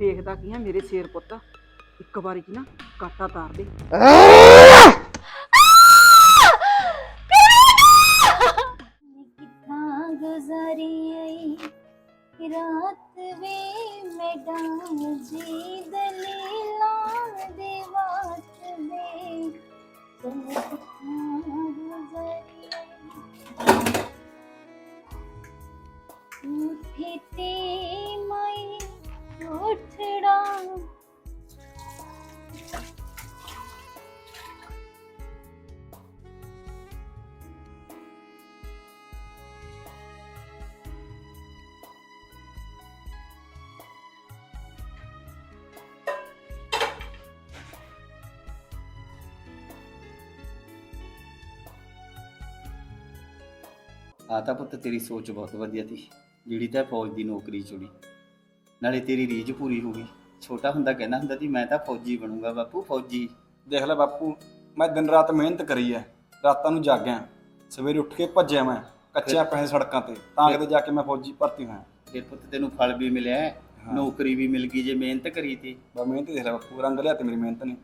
ਵੇਖਦਾ ਕੀ ਆ ਮੇਰੇ ਸ਼ੇਰ ਪੁੱਤ? ਇੱਕ ਵਾਰੀ ਕੀ ਨਾ ਕਾਟਾ ਤਾਰ ਦੇ। ਕਿੱਥਾਂ ਗੁਜ਼ਾਰੀ ਆਈ? ਰਾਤ ਵੇ ਮੈਡਮ ਜੀ ਆ ਤਾਂ ਪੁੱਤ ਤੇਰੀ ਸੋਚ ਬਹੁਤ ਵਧੀਆ ਸੀ ਜਿਹੜੀ ਤਾਂ ਫੌਜ ਦੀ ਨੌਕਰੀ ਚੁਣੀ। ਨਾਲੇ ਤੇਰੀ ਰੀਝ ਪੂਰੀ ਹੋ ਗਈ। ਛੋਟਾ ਹੁੰਦਾ ਕਹਿੰਦਾ ਹੁੰਦਾ ਸੀ ਮੈਂ ਤਾਂ ਫੌਜੀ ਬਣੂੰਗਾ ਬਾਪੂ ਫੌਜੀ। ਦੇਖ ਲੈ ਬਾਪੂ ਮੈਂ ਦਿਨ ਰਾਤ ਮਿਹਨਤ ਕਰੀ ਐ ਰਾਤਾਂ ਨੂੰ ਜਾਗਿਆ ਸਵੇਰੇ ਉੱਠ ਕੇ ਭੱਜਿਆ ਮੈਂ ਕੱਚਿਆਂ ਪੈਸੇ ਸੜਕਾਂ ਤੇ ਤਾਂ ਕਿਤੇ ਜਾ ਕੇ ਮੈਂ ਫੌਜੀ ਭਰਤੀ ਹੋਇਆ। ਫਿਰ ਪੁੱਤ ਤੈਨੂੰ ਫਲ ਵੀ ਮਿਲਿਆ। ਨੌਕਰੀ ਵੀ ਮਿਲ ਗਈ ਜੇ ਮਿਹਨਤ ਕਰੀ ਤੀ। ਬਾ ਮਿਹਨਤ ਦੇਖ ਲੈ ਬਾਪੂ ਰੰਗ ਲਿਆ ਤੇ ਮੇਰੀ ਮਿਹਨਤ ਨੇ।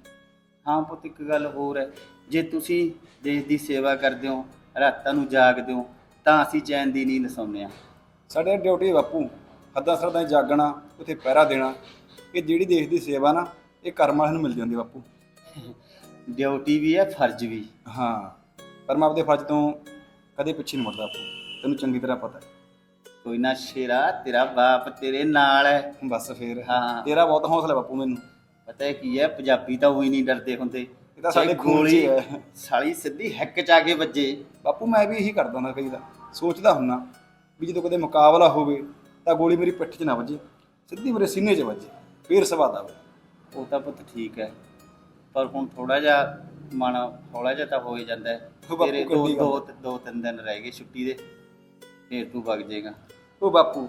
ਹਾਂ ਪੁੱਤ ਇੱਕ ਗੱਲ ਹੋਰ ਹੈ ਜੇ ਤੁਸੀਂ ਦੇਸ਼ ਦੀ ਸੇਵਾ ਕਰਦੇ ਹੋ ਰਾਤਾਂ ਨੂੰ ਜਾਗਦੇ ਹੋ ਤਾਂ ਅਸੀਂ ਚੈਨ ਦੀ ਨੀਂਦ ਸੌਂਦੇ ਹਾਂ। ਸਾਡੇ ਡਿਊਟੀ ਬਾਪੂ ਹੱਦਾਂ ਸਰਦਾਂ 'ਚ ਜਾਗਣਾ ਉੱਥੇ ਪਹਿਰਾ ਦੇਣਾ ਇਹ ਜਿਹੜੀ ਦੇਸ਼ ਦੀ ਸੇਵਾ ਨਾ ਇਹ ਕਰਮ ਵਾਲਿਆਂ ਨੂੰ ਮਿਲ ਜਾਂਦੀ ਬਾਪੂ। ਡਿਊਟੀ ਵੀ ਹੈ ਫਰਜ਼ ਵੀ। ਹਾਂ ਪਰ ਮੈਂ ਆਪਦੇ ਫਰਜ਼ ਤੋਂ ਕਦੇ ਪਿੱਛੇ ਨਹੀਂ ਮੁੜਦਾ ਬਾਪੂ ਤੈਨੂੰ ਚੰਗੀ ਤਰ੍ਹਾਂ ਪਤਾ ਹੈ। ਕੋਈ ਨਾ ਸ਼ੇਰਾ ਤੇਰਾ ਬਾਪ ਤੇਰੇ ਨਾਲ ਹੈ। ਬਸ ਫੇਰ ਹਾਂ। ਤੇਰਾ ਬਹੁਤ ਹੌਸਲਾ ਬਾਪੂ ਮੈਨੂੰ। ਪਤਾ ਹੈ ਕੀ ਹੈ ਪੰਜਾਬੀ ਤਾਂ ਉਹੀ ਨਹੀਂ ਡਰਦੇ ਹੁੰਦੇ। ਇਹ ਤਾਂ ਸਾਡੇ ਖੂਨ 'ਚ ਹੀ ਹੈ। ਸਾਲੀ ਸਿੱਧੀ ਹੈਕ ਚ ਆ ਕੇ ਵੱਜੇ। ਬਾਪੂ ਮੈਂ ਵੀ ਇਹੀ ਕਰਦਾ ਹੁੰਦਾ ਕਈ ਦਾ ਸੋਚਦਾ ਹੁੰਨਾ ਵੀ ਜਦੋਂ ਕਦੇ ਮੁਕਾਬਲਾ ਹੋਵੇ ਤਾਂ ਗੋਲੀ ਮੇਰੀ ਪਿੱਠ 'ਚ ਨਾ ਵੱਜੇ ਸਿੱਧੀ ਮੇਰੇ ਸੀਨੇ 'ਚ ਵੱਜੇ ਫੇਰ ਸਵਾਦ ਆਵੇ। ਉਹ ਤਾਂ ਪੁੱਤ ਠੀਕ ਹੈ ਪਰ ਹੁਣ ਥੋੜਾ ਜਿਹਾ ਮਨ ਹੌਲਾ ਜਿਹਾ ਤਾਂ ਹੋ ਹੀ ਜਾਂਦਾ ਹੈ। ਉਹ ਬਾਪੂ ਤੇਰੇ ਦੋ ਦੋ ਤਿੰਨ ਦਿਨ ਰਹਿ ਗਏ ਛੁੱਟੀ ਦੇ ਫੇਰ ਤੂੰ ਵਗ ਜਾਏਗਾ। ਉਹ ਬਾਪੂ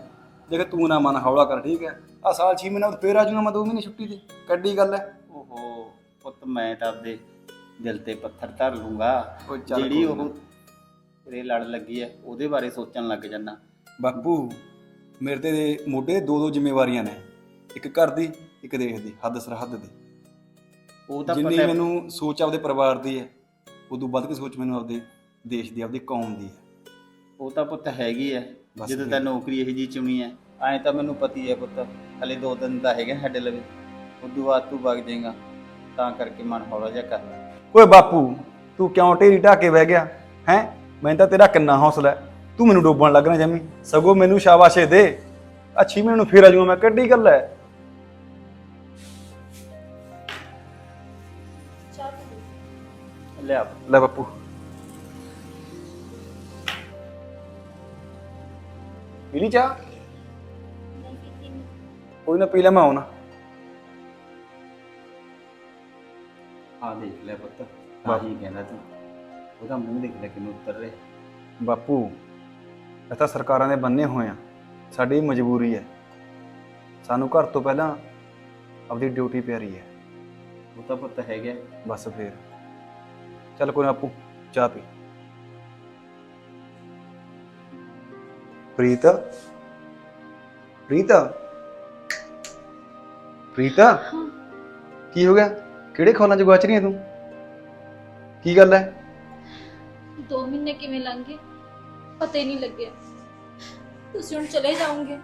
ਦੇਖ ਤੂੰ ਨਾ ਮਨ ਹੌਲਾ ਕਰ ਠੀਕ ਹੈ ਆ ਸਾਲ 6 ਮਹੀਨਾ ਫੇਰ ਆ ਜਾਊਂਗਾ ਮੈਂ 2 ਮਹੀਨੇ ਛੁੱਟੀ ਤੇ ਕੱਡੀ ਗੱਲ ਹੈ। ਓਹੋ ਪੁੱਤ ਮੈਂ ਤਾਂ ਆਪਦੇ ਦਿਲ ਤੇ ਪੱਥਰ ਧਰ ਲੂੰਗਾ। ਉਹ ਚੱਲ ਜਿਹੜੀ ਕੋਈ ਉਹ। ਤੇਰੇ ਲੜ ਲੱਗੀ ਹੈ ਉਹਦੇ ਬਾਰੇ ਸੋਚਣ ਲੱਗ ਜਾਂਦਾ। ਬਾਪੂ ਮੇਰੇ ਤੇ ਮੋਢੇ ਦੋ ਦੋ ਜ਼ਿੰਮੇਵਾਰੀਆਂ ਨੇ। ਇੱਕ ਘਰ ਦੀ ਇੱਕ ਦੇਸ਼ ਦੀ ਹੱਦ ਸਰਹੱਦ ਦੀ। ਉਹ ਤਾਂ ਜਿੰਨੀ ਪਤਾ ਮੈਨੂੰ ਸੋਚ ਆਪਦੇ ਪਰਿਵਾਰ ਦੀ ਹੈ ਉਦੋਂ ਵੱਧ ਕੇ ਸੋਚ ਮੈਨੂੰ ਆਪਦੇ ਦੇਸ਼ ਦੀ ਆਪਦੀ ਕੌਮ ਦੀ ਹੈ ਉਹ ਤਾਂ ਪੁੱਤ ਹੈਗੀ ਹੈ ਬਸ ਜਦੋਂ। ਤਾਂ ਨੌਕਰੀ ਇਹੋ ਜੀ ਚੁਣੀ ਹੈ ਐਂ ਤਾਂ ਮੈਨੂੰ ਪਤੀ ਹੈ ਪੁੱਤ ਹਲੇ ਦੋ ਦਿਨ ਦਾ ਹੈਗਾ ਸਾਡੇ ਲਵੇ। ਉਦੋਂ ਬਾਅਦ ਤੂੰ ਵਗ ਜਾਏਗਾ ਤਾਂ ਕਰਕੇ ਮਨ ਹੌਲਾ ਜਿਹਾ ਕਰ ਓਏ ਬਾਪੂ ਤੂੰ ਕਿਉਂ ਢੇਰੀ ਢਾਕੇ ਬਹਿ ਗਿਆ ਹੈ? ਮੈਨੂੰ ਤਾਂ ਤੇਰਾ ਕਿੰਨਾ ਹੌਸਲਾ ਹੈ। ਤੂੰ ਮੈਨੂੰ ਡੋਬਣ ਲੱਗਣਾ ਜਮੀ। ਸਗੋਂ ਮੈਨੂੰ ਸ਼ਾਬਾਸ਼ੇ ਦੇ। ਅੱਛੀ ਮੈਨੂੰ ਫੇਰ ਆ ਜਾਊਂਗਾ ਮੈਂ ਕਿੱਡੀ ਗੱਲ ਹੈ? ਪੀ ਲਿਆ ਲੈ ਬਾਪੂ। ਪੀਲੀ ਚਾਹ। ਕੋਈ ਨਾ ਪੀ ਲੈ ਮੈਂ ਆਉਣਾ। ਆ ਦੇਖ ਲੈ ਪੁੱਤ। ਆਹੀ ਕਹਿੰਦਾ ਤੂੰ। ਉਹਦਾ ਮੂੰਹ ਦੇਖ ਲੈ ਕਿਨੂੰ ਉੱਤਰ ਰਿਹਾ। ਬਾਪੂ ਇਹ ਤਾਂ ਸਰਕਾਰਾਂ ਦੇ ਬੰਨੇ ਹੋਏ ਆ। ਸਾਡੀ ਮਜਬੂਰੀ ਹੈ। ਸਾਨੂੰ ਘਰ ਤੋਂ ਪਹਿਲਾਂ ਆਪਦੀ ਡਿਊਟੀ ਪਿਆਰੀ ਹੈ। ਉਹ ਤਾਂ ਪੁੱਤ ਹੈਗਾ। ਬਸ ਫੇਰ। ਚੱਲ ਕੋਈ ਨਾ ਬਾਪੂ ਚਾਹ ਪੀ। ਪ੍ਰੀਤ? ਪ੍ਰੀਤ? ਪ੍ਰੀਤ? ਕੀ ਹੋ ਗਿਆ? ਕਿਹੜੇ ਖੋਲਾਂ ਚ ਗਵਾਚ ਰਹੀ ਹੈ ਤੂੰ? ਕੀ ਗੱਲ ਹੈ? ਦੋ ਮਹੀਨੇ ਕਿਵੇਂ ਲੰਘ? ਗਏ ਪਤਾ ਹੀ ਨਹੀਂ ਲੱਗਿਆ। ਤੁਸੀਂ ਹੁਣ ਚਲੇ ਜਾਓਗੇ।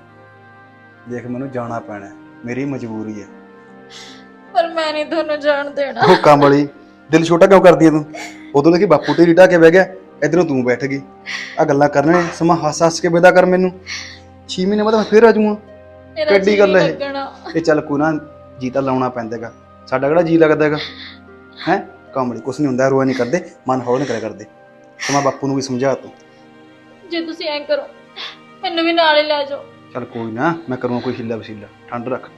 ਦੇਖ ਮੈਨੂੰ ਜਾਣਾ ਪੈਣਾ ਹੈ। ਮੇਰੀ ਮਜਬੂਰੀ ਹੈ। ਪਰ ਮੈਂ ਨਹੀਂ ਤੁਹਾਨੂੰ ਜਾਣ ਦੇਣਾ। ਉਹ ਕੰਮ ਵਾਲੀ ਦਿਲ ਛੋਟਾ ਕਿਉਂ ਕਰਦੀ ਐ ਤੂੰ? ਉਦੋਂ ਲੱਗੀ ਬਾਪੂ ਤੇ ਢਾ ਕੇ ਬਹਿ ਗਿਆ ਇਧਰੋਂ ਤੂੰ ਬੈਠ ਗਈ। ਆ ਗੱਲਾਂ ਕਰਨੇ ਸਮਾਂ ਹੱਸ ਹੱਸ ਕੇ ਵਿਦਾ ਕਰ ਮੈਨੂੰ। 6 ਮਹੀਨੇ ਬਾਅਦ ਮੈਂ ਫੇਰ ਆ ਜਾਊਂਗਾ। ਮੇਰਾ ਕਿੱਡੀ ਜੀਅ ਗੱਲ ਹੈ? ਲੱਗਣਾ। ਇਹ ਚੱਲ ਕੋਈ ਨਾ ਜੀ ਤਾਂ ਲਾਉਣਾ ਪੈਂਦਾ ਹੈਗਾ ਸਾਡਾ ਕਿਹੜਾ ਜੀ ਲੱਗਦਾ ਹੈਗਾ ਹੈ? ਕਾਮੜੀ ਕੁਛ ਨਹੀਂ ਹੁੰਦਾ ਰੋਇਆ ਨਹੀਂ ਕਰਦੇ ਮਨ ਹੌਲ ਨਹੀਂ ਕਰਿਆ ਕਰਦੇ। ਤੇ ਮੈਂ ਬਾਪੂ ਨੂੰ ਵੀ ਸਮਝਾ ਤਾ। ਜੇ ਤੁਸੀਂ ਐਂ ਕਰੋ ਮੈਨੂੰ ਵੀ ਨਾਲ ਹੀ ਲੈ ਜਾਓ। ਚੱਲ ਕੋਈ ਨਾ ਮੈਂ ਕਰੂੰਗਾ ਕੋਈ ਹਿੱਲਾ ਵਸੀਲਾ ਠੰਡ ਰੱਖ।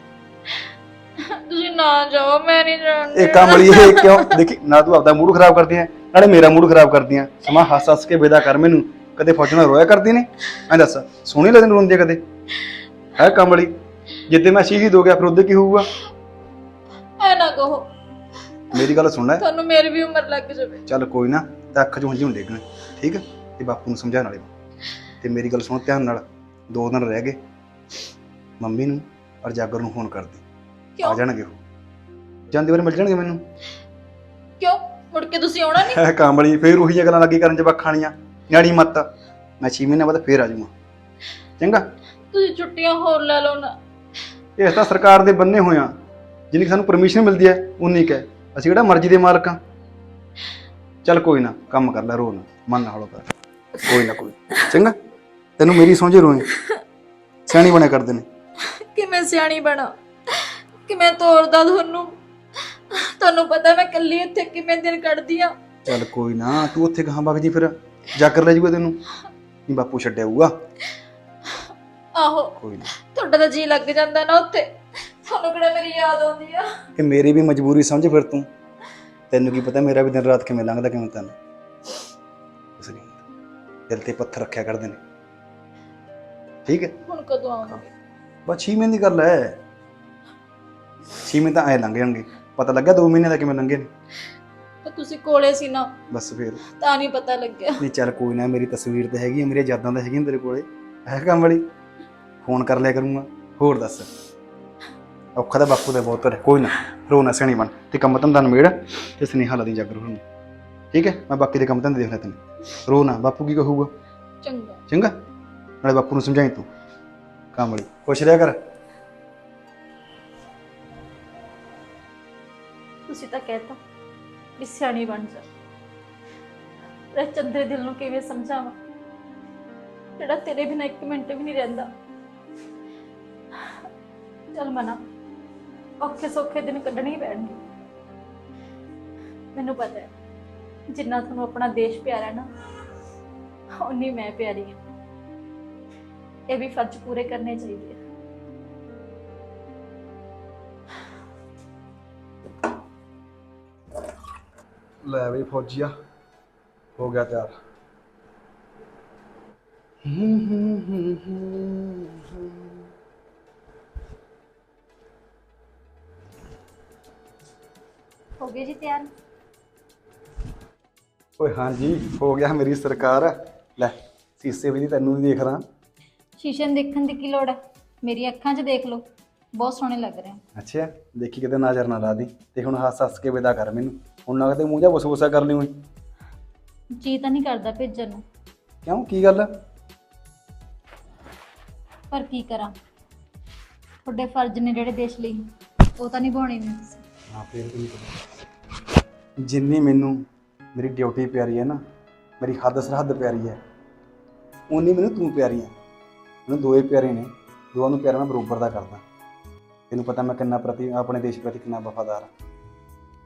ਤੁਸੀਂ ਨਾ ਜਾਓ ਮੈਂ ਨਹੀਂ ਜਾਣ ਇਹ ਕਾਮੜੀ ਇਹ ਕਿਉਂ? ਦੇਖੀ ਨਾ ਤੂੰ ਆਪਦਾ ਮੂਡ ਖਰਾਬ ਕਰਦੀ ਹੈ ਨਾਲੇ ਮੇਰਾ ਮੂਡ ਖਰਾਬ ਕਰਦੀ ਹੈ। ਸਮਾਂ ਹੱਸ ਹੱਸ ਕੇ ਵਿਦਾ ਕਰ ਮੈਨੂੰ ਕਦੇ ਫੌਜਣਾ ਰੋਇਆ ਕਰਦੀ ਨੇ ਐਂ ਦੱਸ ਸੋਹਣੀ ਲੱਗਦੀ ਨੂੰ ਰੋਂਦੀ ਹੈ ਕਦੇ? ਹੈ ਕਾਮੜੀ ਜਿੱਦੇ ਮੈਂ ਸ਼ਹੀਦ ਹੋ ਗਿਆ ਫਿਰ ਉਹਦੇ ਕੀ ਹੋਊਗਾ? ਐ ਨਾ ਕਹੋ। ਮੇਰੀ ਗੱਲ ਸੁਣ ਲੈ। ਤੁਹਾਨੂੰ ਮੇਰੀ ਵੀ ਉਮਰ ਲੱਗ ਜਾਵੇ। ਚੱਲ ਕੋਈ ਨਾ ਤਾਂ ਅੱਖ ਚੋਂ ਹੰਝੂ ਡੇਗਣ ਠੀਕ ਤੇ ਬਾਪੂ ਨੂੰ ਸਮਝਾਉਣ ਵਾਲੇ ਤੇ ਮੇਰੀ ਗੱਲ ਸੁਣ ਧਿਆਨ ਨਾਲ। ਦੋ ਦਿਨ ਰਹਿ ਗਏ। ਮੰਮੀ ਨੂੰ ਔਰ ਜਾਗਰ ਨੂੰ ਫੋਨ ਕਰ ਦੇ ਆ ਕਿਉਂ? ਜਾਣਗੇ ਉਹ। ਜਾਂਦੇ ਵਾਰ ਮਿਲ ਜਾਣਗੇ ਮੈਨੂੰ। ਕਿਉਂ? ਮੁੜ ਕੇ ਤੁਸੀਂ ਆਉਣਾ ਨਹੀਂ ਹੈ ਕਾਂਬਲੀ ਫੇਰ ਉਹੀ ਗੱਲਾਂ ਲੱਗੀ ਕਰਨ ਜਵਾਕ ਖਾਣੀਆਂ। ਨਿਆਣੀ ਮੱਤ। ਮੈਂ 6 ਮਹੀਨੇ ਬਾਅਦ ਫੇਰ ਆ ਜਾਊਂਗਾ। ਚੰਗਾ? ਤੁਸੀਂ ਛੁੱਟੀਆਂ ਹੋਰ ਲੈ ਲਓ ਨਾ। ਇਹ ਤਾਂ ਸਰਕਾਰ ਦੇ ਬੰਨੇ ਹੋਇਆ ਜਿੰਨੀ ਕੁ ਸਾਨੂੰ ਪਰਮਿਸ਼ਨ ਮਿਲਦੀ ਹੈ ਉਨੀ ਕੁ ਹੈ। ਅਸੀਂ ਕਿਹੜਾ ਮਰਜ਼ੀ ਦੇ ਮਾਲਕ ਹਾਂ। ਚੱਲ ਕੋਈ ਨਾ ਕੰਮ ਕਰ ਲੈ ਰੋ ਨਾ ਮਨ ਨਾ ਹੌਲਾ ਕਰ। ਕੋਈ ਨਾ ਕੋਈ। ਚੰਗਾ? ਤੈਨੂੰ ਮੇਰੀ ਸੌਂਝੇ ਰੋਏ? ਸਿਆਣੀ ਬਣੇ ਕਰਦੇ ਨੇ। ਕਿਵੇਂ ਸਿਆਣੀ ਬਣਾ? ਕਿਵੇਂ ਤੋਰਦਾ ਤੁਹਾਨੂੰ ਤੁਹਾਨੂੰ ਪਤਾ ਮੈਂ ਇਕੱਲੀ ਇੱਥੇ ਕਿਵੇਂ ਦਿਨ ਕੱਢਦੀ ਆ? ਚੱਲ ਕੋਈ ਨਾ ਤੂੰ ਉੱਥੇ ਕਹਾਂ ਵਗ ਜੀ ਫਿਰ? ਜਾਗਰ ਲੈ ਜੂਗਾ ਤੈਨੂੰ। ਨਹੀਂ ਬਾਪੂ ਛੱਡਿਆ ਹੋਊਗਾ ਆਹੋ ਕੋਈ ਨਾ। ਤੁਹਾਡਾ ਤਾਂ ਜੀ ਲੱਗ ਜਾਂਦਾ ਨਾ ਉੱਥੇ। ਤੁਹਾਨੂੰ ਕਿਹੜਾ ਮੇਰੀ ਯਾਦ ਆਉਂਦੀ ਆ? ਕਿ ਮੇਰੀ ਵੀ ਮਜਬੂਰੀ ਸਮਝ ਫਿਰ ਤੂੰ। ਤੈਨੂੰ ਕੀ ਪਤਾ ਮੇਰਾ ਵੀ ਦਿਨ ਰਾਤ ਕਿਵੇਂ ਲੰਘਦਾ ਕਿਵੇਂ ਤੈਨੂੰ? ਕੁਛ ਨਹੀਂ ਹੁੰਦਾ। ਦਿਲ ਤੇ ਪੱਥਰ ਰੱਖਿਆ ਕਰਦੇ ਨੇ। ਠੀਕ ਹੈ? ਹੁਣ ਕਦੋਂ ਆਉਂਗੇ? ਬਸ 6 ਮਹੀਨੇ ਦੀ ਗੱਲ ਹੈ। 6 ਮਹੀਨੇ ਤਾਂ ਐ ਲੰਘ ਜਾਣਗੇ। ਪਤਾ ਲੱਗਾ 2 ਮਹੀਨੇ ਦਾ ਕਿਵੇਂ ਲੰਘੇ ਨੇ? ਤਾਂ ਤੁਸੀਂ ਕੋਲੇ ਸੀ ਨਾ। ਬਸ ਫਿਰ। ਤਾਂ ਨਹੀਂ ਪਤਾ ਲੱਗਿਆ। ਨਹੀਂ ਚੱਲ ਕੋਈ ਨਾ ਮੇਰੀ ਤਸਵੀਰ ਤੇ ਹੈਗੀ ਹੈ ਮੇਰੀਆਂ ਯਾਦਾਂ ਤਾਂ ਹੈਗੀਆਂ ਤੇਰੇ ਕੋਲੇ। ਹੈ ਕੰਮ ਵਾਲੀ? ਫੋਨ ਕਰ ਲਿਆ ਕਰੂੰਗਾ। ਹੋਰ ਦੱਸ। ਔਖਾ ਤਾਂ ਬਾਪੂ ਦਾ ਬਹੁਤ ਹੈ ਕੋਈ ਨਾ ਰੋ ਨਾ ਸਿਆਣੀ ਬਣ। ਤੇ ਕੰਮ ਧੰਦਾ ਨਿਬੇੜ ਤੇ ਸੁਨੇਹਾ ਲਾ ਦੀ ਜਾਗਰ ਨੂੰ। ਠੀਕ ਹੈ? ਮੈਂ ਬਾਕੀ ਦੇ ਕੰਮ ਧੰਦੇ ਦੇਖ ਲੈ ਤੈਨੂੰ। ਰੋ ਨਾ ਬਾਪੂ ਕੀ ਕਹੂਗਾ? ਚੰਗਾ। ਚੰਗਾ? ਨਾਲੇ ਬਾਪੂ ਨੂੰ ਸਮਝਾਈ ਤੂੰ। ਕੰਮ ਵਾਲੀ ਖੁਸ਼ ਰਿਹਾ ਕਰ। ਤੁਸੀਂ ਤਾਂ ਕਹਿਤਾ ਵੀ ਸਿਆਣੀ ਬਣ ਜਾ। ਤੇ ਚੰਦਰੇ ਦਿਲ ਨੂੰ ਕਿਵੇਂ ਸਮਝਾਵਾਂ? ਜਿਹੜਾ ਤੇਰੇ ਬਿਨਾਂ ਇੱਕ ਮਿੰਟ ਵੀ ਨਹੀਂ ਰਹਿੰਦਾ। ਚੱਲ ਮਨਾ। ਔਖੇ ਸੌਖੇ ਦਿਨ ਕੱਢਣੇ ਹੀ ਪੈਣਗੇ। ਮੈਨੂੰ ਪਤਾ ਹੈ, ਜਿੰਨਾ ਤੁਹਾਨੂੰ ਆਪਣਾ ਦੇਸ਼ ਪਿਆਰਾ ਨਾ ਉਨੀ ਮੈਂ ਪਿਆਰੀ ਹਾਂ। ਇਹ ਵੀ ਫਰਜ਼ ਪੂਰੇ ਕਰਨੇ ਚਾਹੀਦੇ ਆ। ਲੈ ਬਈ ਫੌਜੀਆ, ਹੋ ਗਿਆ ਤਿਆਰ। ਹੋ। ਗਏ ਜੀ ਤਿਆਰ? ਓਏ ਹਾਂਜੀ ਹੋ ਗਿਆ ਮੇਰੀ ਸਰਕਾਰ। ਲੈ ਸੀਸੇ ਵੀ ਨੀ ਤੈਨੂੰ ਵੀ ਦੇਖ ਰਾਂ। ਸ਼ੀਸ਼ੇ ਨੂੰ ਦੇਖਣ ਦੀ ਕੀ ਲੋੜ ਹੈ? ਮੇਰੀ ਅੱਖਾਂ 'ਚ ਦੇਖ ਲਓ। ਬਹੁਤ ਸੋਹਣੇ ਲੱਗ ਰਹੇ ਹੋ ਅੱਛਾ ਦੇਖੀ ਕਿਤੇ ਨਜ਼ਰ ਨਾ ਲਾ ਦੀ। ਤੇ ਹੁਣ ਹੱਸ ਹੱਸ ਕੇ ਵਿਦਾ ਕਰ ਮੈਨੂੰ। ਹੁਣ ਨਾ ਕਿਤੇ ਮੂੰਹ ਜਾ ਬੁਸਬੁਸਾ ਕਰ ਲਈ ਹੋਈ ਜੀ ਤਾਂ ਨਹੀਂ ਕਰਦਾ ਭੇਜਣ ਨੂੰ। ਕਿਉਂ? ਕੀ ਗੱਲ? ਪਰ ਕੀ ਕਰਾਂ? ਤੁਹਾਡੇ ਫਰਜ਼ ਨੇ ਜਿਹੜੇ ਦੇਸ਼ ਲਈ। ਉਹ ਤਾਂ ਨਿਭਾਉਣੇ ਨੇ ਹਾਂ ਫੇਰ ਪਤਾ ਜਿੰਨੀ ਮੈਨੂੰ ਮੇਰੀ ਡਿਊਟੀ ਪਿਆਰੀ ਹੈ ਨਾ ਮੇਰੀ ਹੱਦ ਸਰਹੱਦ ਪਿਆਰੀ ਹੈ ਉਨੀ ਮੈਨੂੰ ਤੂੰ ਪਿਆਰੀ ਹੈ। ਮੈਨੂੰ ਦੋਏ ਪਿਆਰੇ ਨੇ ਦੋਵਾਂ ਨੂੰ ਪਿਆਰ ਮੈਂ ਬਰੋਬਰ ਦਾ ਕਰਦਾ। ਤੈਨੂੰ ਪਤਾ ਮੈਂ ਕਿੰਨਾ ਪ੍ਰਤੀ ਆਪਣੇ ਦੇਸ਼ ਪ੍ਰਤੀ ਕਿੰਨਾ ਵਫਾਦਾਰ ਹਾਂ।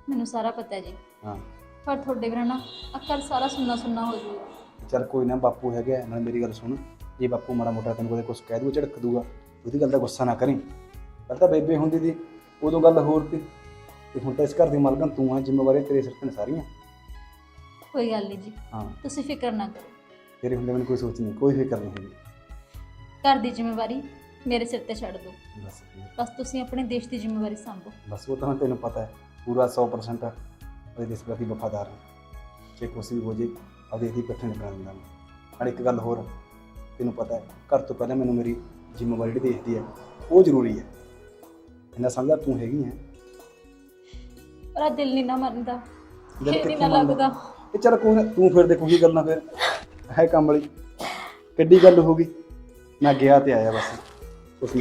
ਮੈਨੂੰ ਸਾਰਾ ਪਤਾ ਹੈ ਜੀ। ਹਾਂ। ਪਰ ਤੁਹਾਡੇ ਬਿਨਾਂ ਨਾ ਅੱਖਰ ਸਾਰਾ ਸੁੰਨਾ ਸੁੰਨਾ ਹੋ ਜਾਊਗਾ ਚੱਲ ਕੋਈ ਨਾ ਬਾਪੂ ਹੈਗਾ ਹੈ, ਨਾਲ ਮੇਰੀ ਗੱਲ ਸੁਣ। ਜੇ ਬਾਪੂ ਮਾੜਾ ਮੋਟਾ ਤੈਨੂੰ ਕੋਈ ਕੁਝ ਕਹਿ ਦੂਗਾ ਝੜਕ ਦੂਗਾ ਉਹਦੀ ਗੱਲ ਦਾ ਗੁੱਸਾ ਨਾ ਕਰੀ। ਪਹਿਲਾਂ ਤਾਂ ਬੇਬੇ ਹੁੰਦੀ ਦੀ ਉਦੋਂ ਗੱਲ ਹੋਰ ਸੀ। ਤੇ ਹੁਣ ਤਾਂ ਇਸ ਘਰ ਦੀ ਮਾਲਕਣ ਤੂੰ ਆ ਜ਼ਿੰਮੇਵਾਰੀਆਂ ਤੇਰੇ ਸਿਰ ਤੇ ਨੇ ਸਾਰੀਆਂ। ਕੋਈ ਗੱਲ ਨਹੀਂ ਜੀ। ਹਾਂ। ਤੁਸੀਂ ਫਿਕਰ ਨਾ ਕਰੋ। ਤੇਰੇ ਹੁੰਦੇ ਮੈਨੂੰ ਕੋਈ ਸੋਚ ਨਹੀਂ ਕੋਈ ਫਿਕਰ ਨਹੀਂ ਹੈਗੀ। ਘਰ ਦੀ ਜ਼ਿੰਮੇਵਾਰੀ ਮੇਰੇ ਸਿਰ ਤੇ ਛੱਡ ਦਿਓ। ਬਸ ਫਿਰ, ਬਸ ਤੁਸੀਂ ਆਪਣੇ ਦੇਸ਼ ਦੀ ਜ਼ਿੰਮੇਵਾਰੀ ਸੰਭੋ। ਬਸ ਉਹ ਤਾਂ ਤੈਨੂੰ ਪਤਾ ਹੈ ਪੂਰਾ 100% ਉਹਦੇ ਦੇਸ਼ ਪ੍ਰਤੀ ਵਫਾਦਾਰ ਹਾਂ ਜੇ ਕੁਛ ਵੀ ਹੋ ਜੇ ਆਪਦੇ ਇਹਦੀ ਇਕੱਠੇ ਨਹੀਂ ਬਣਾ ਦਿੰਦਾ ਮੈਂ। ਨਾਲ ਇੱਕ ਗੱਲ ਹੋਰ ਤੈਨੂੰ ਪਤਾ ਹੈ ਘਰ ਤੋਂ ਪਹਿਲਾਂ ਮੈਨੂੰ ਮੇਰੀ ਜ਼ਿੰਮੇਵਾਰੀ ਜਿਹੜੀ ਦੇਸ਼ ਦੀ ਹੈ ਉਹ ਜ਼ਰੂਰੀ ਹੈ। ਇੰਨਾ ਸਮਝਦਾ ਤੂੰ ਹੈਗੀ ਹੈ। ਪਰ ਆਹ ਦਿਲ ਨਹੀਂ ਨਾ ਮੰਨਦਾ ਦਿਲ ਇਹ ਨਹੀਂ ਕਿੱਥੋਂ ਨਾ ਮੰਨਦਾ? ਲੱਗਦਾ। ਇਹ ਚੱਲ ਕੋਈ ਨਾ ਤੂੰ ਫਿਰ ਦੇਖੋ ਕੀ ਗੱਲਾਂ ਫਿਰ ਹੈ ਕੰਮ ਵਾਲੀ। ਕਿੱਡੀ ਗੱਲ ਹੋ ਗਈ। ਮੈਂ ਗਿਆ ਤੇ ਆਇਆ ਬਸ।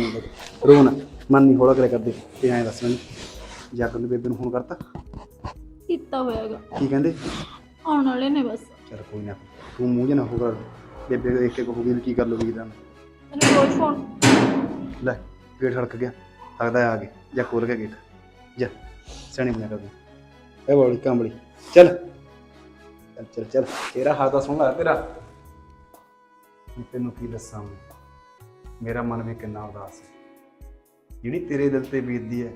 ਰੋ ਨਾ ਮਨ ਨਹੀਂ ਹੌਲਾ ਕਰਿਆ ਕਰਦੇ। ਤੇ ਐਂ ਦੱਸ ਮੈਨੂੰ ਜਾਗਰ ਨੂੰ ਬੇਬੇ ਨੂੰ ਫੋਨ ਕਰਤਾ? ਕੀਤਾ ਹੋਇਆਗਾ ਕੀ ਕਹਿੰਦੇ? ਆਉਣ ਵਾਲੇ ਨੇ ਬਸ। ਚੱਲ ਕੋਈ ਨਾ ਤੂੰ ਮੂੰਹ ਜਨਾ ਹੋਗਾ ਬੇਬੇ ਦੇਖ ਕੇ ਕਹੂਗੀ ਵੀ ਕੀ ਗੱਲ ਹੋ ਗਈ ਤਾਂ ਮੈਨੂੰ ਰੋਜ਼ ਫੋਨ ਲੈ ਗੇਟ ਖੜਕ ਗਿਆ। ਲੱਗਦਾ ਆ ਗਏ। ਜਾਂ ਖੋਲ ਗਿਆ ਗੇਟ। ਜਾ। ਸਿਆਣੀ ਬਣਾ ਕਰ ਇਹ ਬੜੀ ਕੰਬਲੀ। ਚੱਲ। ਚੱਲ ਚੱਲ ਚੱਲ। ਤੇਰਾ ਹੱਥ ਦਾ ਸੋਹਣਾ ਤੇਰਾ। ਹੁਣ ਤੈਨੂੰ ਕੀ ਦੱਸਾਂ ਮੈਂ? ਮੇਰਾ ਮਨ ਵੀ ਕਿੰਨਾ ਉਦਾਸ ਹੈ। ਜਿਹੜੀ ਤੇਰੇ ਦਿਲ ਤੇ ਬੀਤਦੀ ਹੈ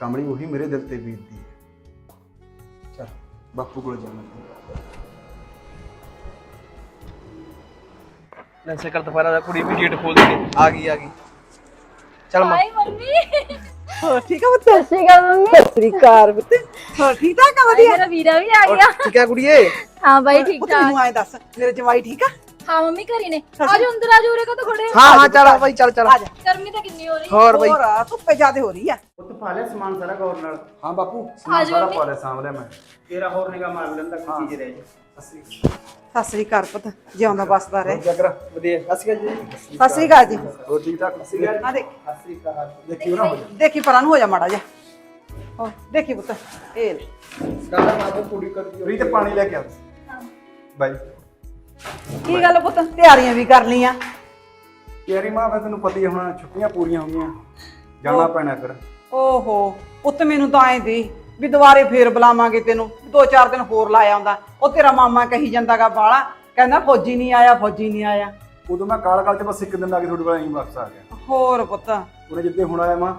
ਕੰਬਲੀ ਉਹੀ ਮੇਰੇ ਦਿਲ ਤੇ ਬੀਤਦੀ ਹੈ। ਚੱਲ ਬਾਪੂ ਕੋਲ ਜਾਣਾ ਲੈਂਸੇ ਕਰ ਦੁਬਾਰਾ ਦਾ ਕੁੜੀ ਵੀ ਗੇਟ ਖੋਲ ਦੇ ਆ ਗਈ ਆ ਗਈ। ਚੱਲ ਮੰਮੀ। ਹੋਰ ਠੀਕ ਆ ਪੁੱਤ? ਸਤਿ ਸ਼੍ਰੀ ਅਕਾਲ ਮੰਮੀ। ਸ੍ਰੀ ਅਕਾਲ ਪੁੱਤ। ਹੋਰ ਠੀਕ ਠਾਕ ਆ ਵਧੀਆ? ਮੇਰਾ ਵੀਰਾ ਵੀ ਆ ਗਿਆ। ਠੀਕ ਹੈ ਕੁੜੀਏ? ਹਾਂ ਬਾਈ ਠੀਕ ਪੁੱਤ ਠਾਕ। ਮੈਨੂੰ ਆਏ ਦੱਸ ਮੇਰੇ ਜਵਾਈ ਠੀਕ ਆ? ਹਾਂ ਮੰਮੀ ਘਰੀ ਨੇ। ਆਜੋ ਅੰਦਰ ਆਜੋ ਉਰੇ ਕੋ ਖੜੇ ਹਾਂ? ਹਾਂ ਚੱਲ ਬਾਈ ਚੱਲ ਚੱਲ। ਆ ਜਾ ਗਰਮੀ ਤਾਂ ਕਿੰਨੀ ਹੋ ਰਹੀ ਹੋਰ ਬਾਈ। ਹੋਰ ਆ, ਧੁੱਪੇ ਜ਼ਿਆਦੇ ਹੋ ਰਹੀ ਆ। ਪਾ ਲਿਆ ਸਮਾਨ ਸਾਰਾ ਗੌਰ ਨਾਲ। ਹਾਂ ਬਾਪੂ ਆ ਸਮਾਨ ਸਾਰਾ ਮੰਮੀ। ਪਾ ਲਿਆ ਸਾਂਭ ਲਿਆ ਮੈਂ। ਤੇਰਾ ਹੋਰ ਨਿਗਾ ਮਾਰ ਲੈਂਦਾ। ਕਿਸੇ ਜਿਹੇ ਰਹਿ ਜਾ। ਸਤਿ ਸ੍ਰੀ ਅਕਾਲ ਪੁੱਤ ਜਿਉਂਦਾ ਬਸਦਾ ਰਹੇ। ਜਗਰ ਵਧੀਆ। ਅਸੀਂ ਜੀ। ਸਤਿ ਸ੍ਰੀ ਅਕਾਲ ਜੀ। ਹੋਰ ਠੀਕ ਠਾਕ? ਆ ਦੇਖ ਅਸਰੀ ਕਹਾ ਦੇਖੀ। ਨਾ ਹੋ ਜਾ ਦੇਖੀ ਪਰਾਂ ਨੂੰ ਹੋ ਜਾ ਮਾੜਾ ਜਾ ਹੋ ਦੇਖੀ ਪੁੱਤ ਇਹ ਲੈ। ਕਾਲਾ ਮਾਪੇ ਕੁੜੀ ਕਰਦੀ ਰੀ ਤੇ ਪਾਣੀ ਲੈ ਕੇ ਆ। ਬਾਈ। ਕੀ ਗੱਲ ਪੁੱਤ ਤਿਆਰੀਆਂ ਵੀ ਕਰ ਲੀਆਂ ਤੇਰੀ ਮਾਂ ਫਿਰ ਤੈਨੂੰ ਪਤਾ ਹੀ ਹੈ ਹੁਣ ਛੁੱਟੀਆਂ ਪੂਰੀਆਂ ਹੋ ਗਈਆਂ। ਜਾਣਾ ਪੈਣਾ ਫਿਰ। ਓਹੋ ਪੁੱਤ ਮੈਨੂੰ ਤਾਂ ਐ ਦੀ ਵੀ ਦੁਬਾਰੇ ਫੇਰ ਬੁਲਾਵਾਂਗੇ ਤੈਨੂੰ। ਦੋ ਚਾਰ ਦਿਨ ਹੋਰ ਲਾਇਆ ਆਉਂਦਾ ਉਹ ਤੇਰਾ ਮਾਮਾ ਕਹੀ ਜਾਂਦਾਗਾ ਬਾਲਾ ਕਹਿੰਦਾ ਫੌਜੀ ਨਹੀਂ ਆਇਆ ਫੌਜੀ ਨਹੀਂ ਆਇਆ। ਉਦੋਂ ਮੈਂ ਕਾਲ ਕਾਲ ਚ ਬਸ ਇੱਕ ਦਿਨ ਲਾ ਕੇ ਤੁਹਾਡੇ ਕੋਲ ਆਈ ਵਾਪਸ ਆ ਗਿਆ। ਹੋਰ ਪੁੱਤ। ਉਹਨੇ ਜਿੱਦੇ ਹੁਣ ਆਇਆ ਮਾਂ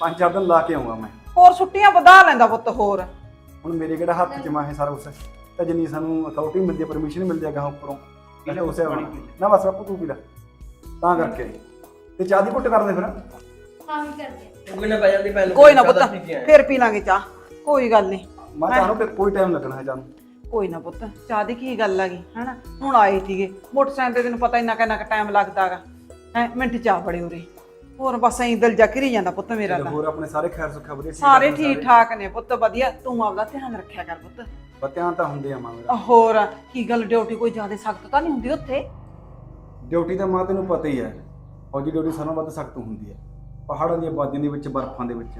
ਪੰਜ ਚਾਰ ਦਿਨ ਲਾ ਕੇ ਆਉਂਗਾ ਮੈਂ। ਹੋਰ ਛੁੱਟੀਆਂ ਵਧਾ ਲੈਂਦਾ ਪੁੱਤ ਹੋਰ। ਹੁਣ ਮੇਰੇ ਕਿਹੜਾ ਹੱਥ ਚ ਮਾਂ ਇਹ ਸਾਰਾ ਕੁਛ? ਤਾਂ ਜਿੰਨੀ ਸਾਨੂੰ ਅਥਾਰਟੀ ਮਿਲਦੀ ਹੈ ਪਰਮਿਸ਼ਨ ਮਿਲਦੀ ਹੈ ਉੱਪਰੋਂ। ਇਹਨੇ ਉਸੇ ਲੈ। ਨਾ ਬਸ ਬਾਪੂ ਤੂੰ ਪੀ ਲੈ। ਤਾਂ ਕਰਕੇ। ਤੇ ਚਾਹ ਦੀ ਘੁੱਟ ਕਰ ਦੇ ਫਿਰ। ਹਾਂ ਵੀ ਕਰਦੇ ਕੋਈ ਨਾ ਪੈ ਜਾਂਦੀ ਪਹਿਲਾਂ ਕੋਈ ਨਾ ਪੁੱਤ ਫੇਰ ਪੀ ਲਾਂਗੇ ਚਾਹ। ਕੋਈ ਗੱਲ ਨਹੀਂ ਮੈਂ ਚਾਹਨੂੰ ਤੇ ਕੋਈ ਟਾਈਮ ਲੱਗਣਾ ਹੈ ਜਾਨੂੰ ਕੋਈ ਨਾ ਪੁੱਤ ਚਾਹ ਦੀ ਕੀ ਗੱਲ ਹੈਗੀ ਹਨਾ? ਹੁਣ ਆਏ ਸੀਗੇ। ਮੋਟਰਸਾਈਕਲ ਤੇ ਤੈਨੂੰ ਪਤਾ ਇੰਨਾ ਕਿੰਨਾ ਕੁ ਟਾਈਮ ਲੱਗਦਾਗਾ ਹੈ ਮਿੰਟ ਚਾਹ ਬੜੇ ਉਰੇ। ਹੋਰ ਬਸ ਐਂ ਦਿਲ ਜਾ ਘਿਰੀ ਜਾਂਦਾ ਪੁੱਤ ਮੇਰਾ ਤੇ। ਹੋਰ ਆਪਣੇ ਸਾਰੇ ਖੈਰ ਸੁੱਖਾ ਵਧੀਆ ਸਾਰੇ ਠਾਕ ਠੀਕ ਨੇ ਪੁੱਤ ਵਧੀਆ। ਤੂੰ ਆਪਦਾ ਧਿਆਨ ਰੱਖਿਆ ਕਰ ਪੁੱਤ। ਪਤਿਆਂ ਤਾਂ ਹੁੰਦੇ ਆ ਮਾਂ ਮੇਰਾ। ਹੋਰ ਕੀ ਗੱਲ ਡਿਊਟੀ ਕੋਈ ਜ਼ਿਆਦਾ ਸਖਤ ਤਾਂ ਨਹੀਂ ਹੁੰਦੀ ਉੱਥੇ? ਡਿਊਟੀ ਤਾਂ ਮਾਂ ਤੈਨੂੰ ਪਤਾ ਹੀ ਹੈ। ਫੌਜੀ ਡਿਊਟੀ ਸਾਰਿਆਂ ਵੱਧ ਸਖਤ ਹੁੰਦੀ ਹੈ। ਪਹਾੜਾਂ ਦੀਆਂ ਬਾਦੀਆਂ ਦੇ ਵਿੱਚ ਬਰਫ਼ਾਂ ਦੇ ਵਿੱਚ।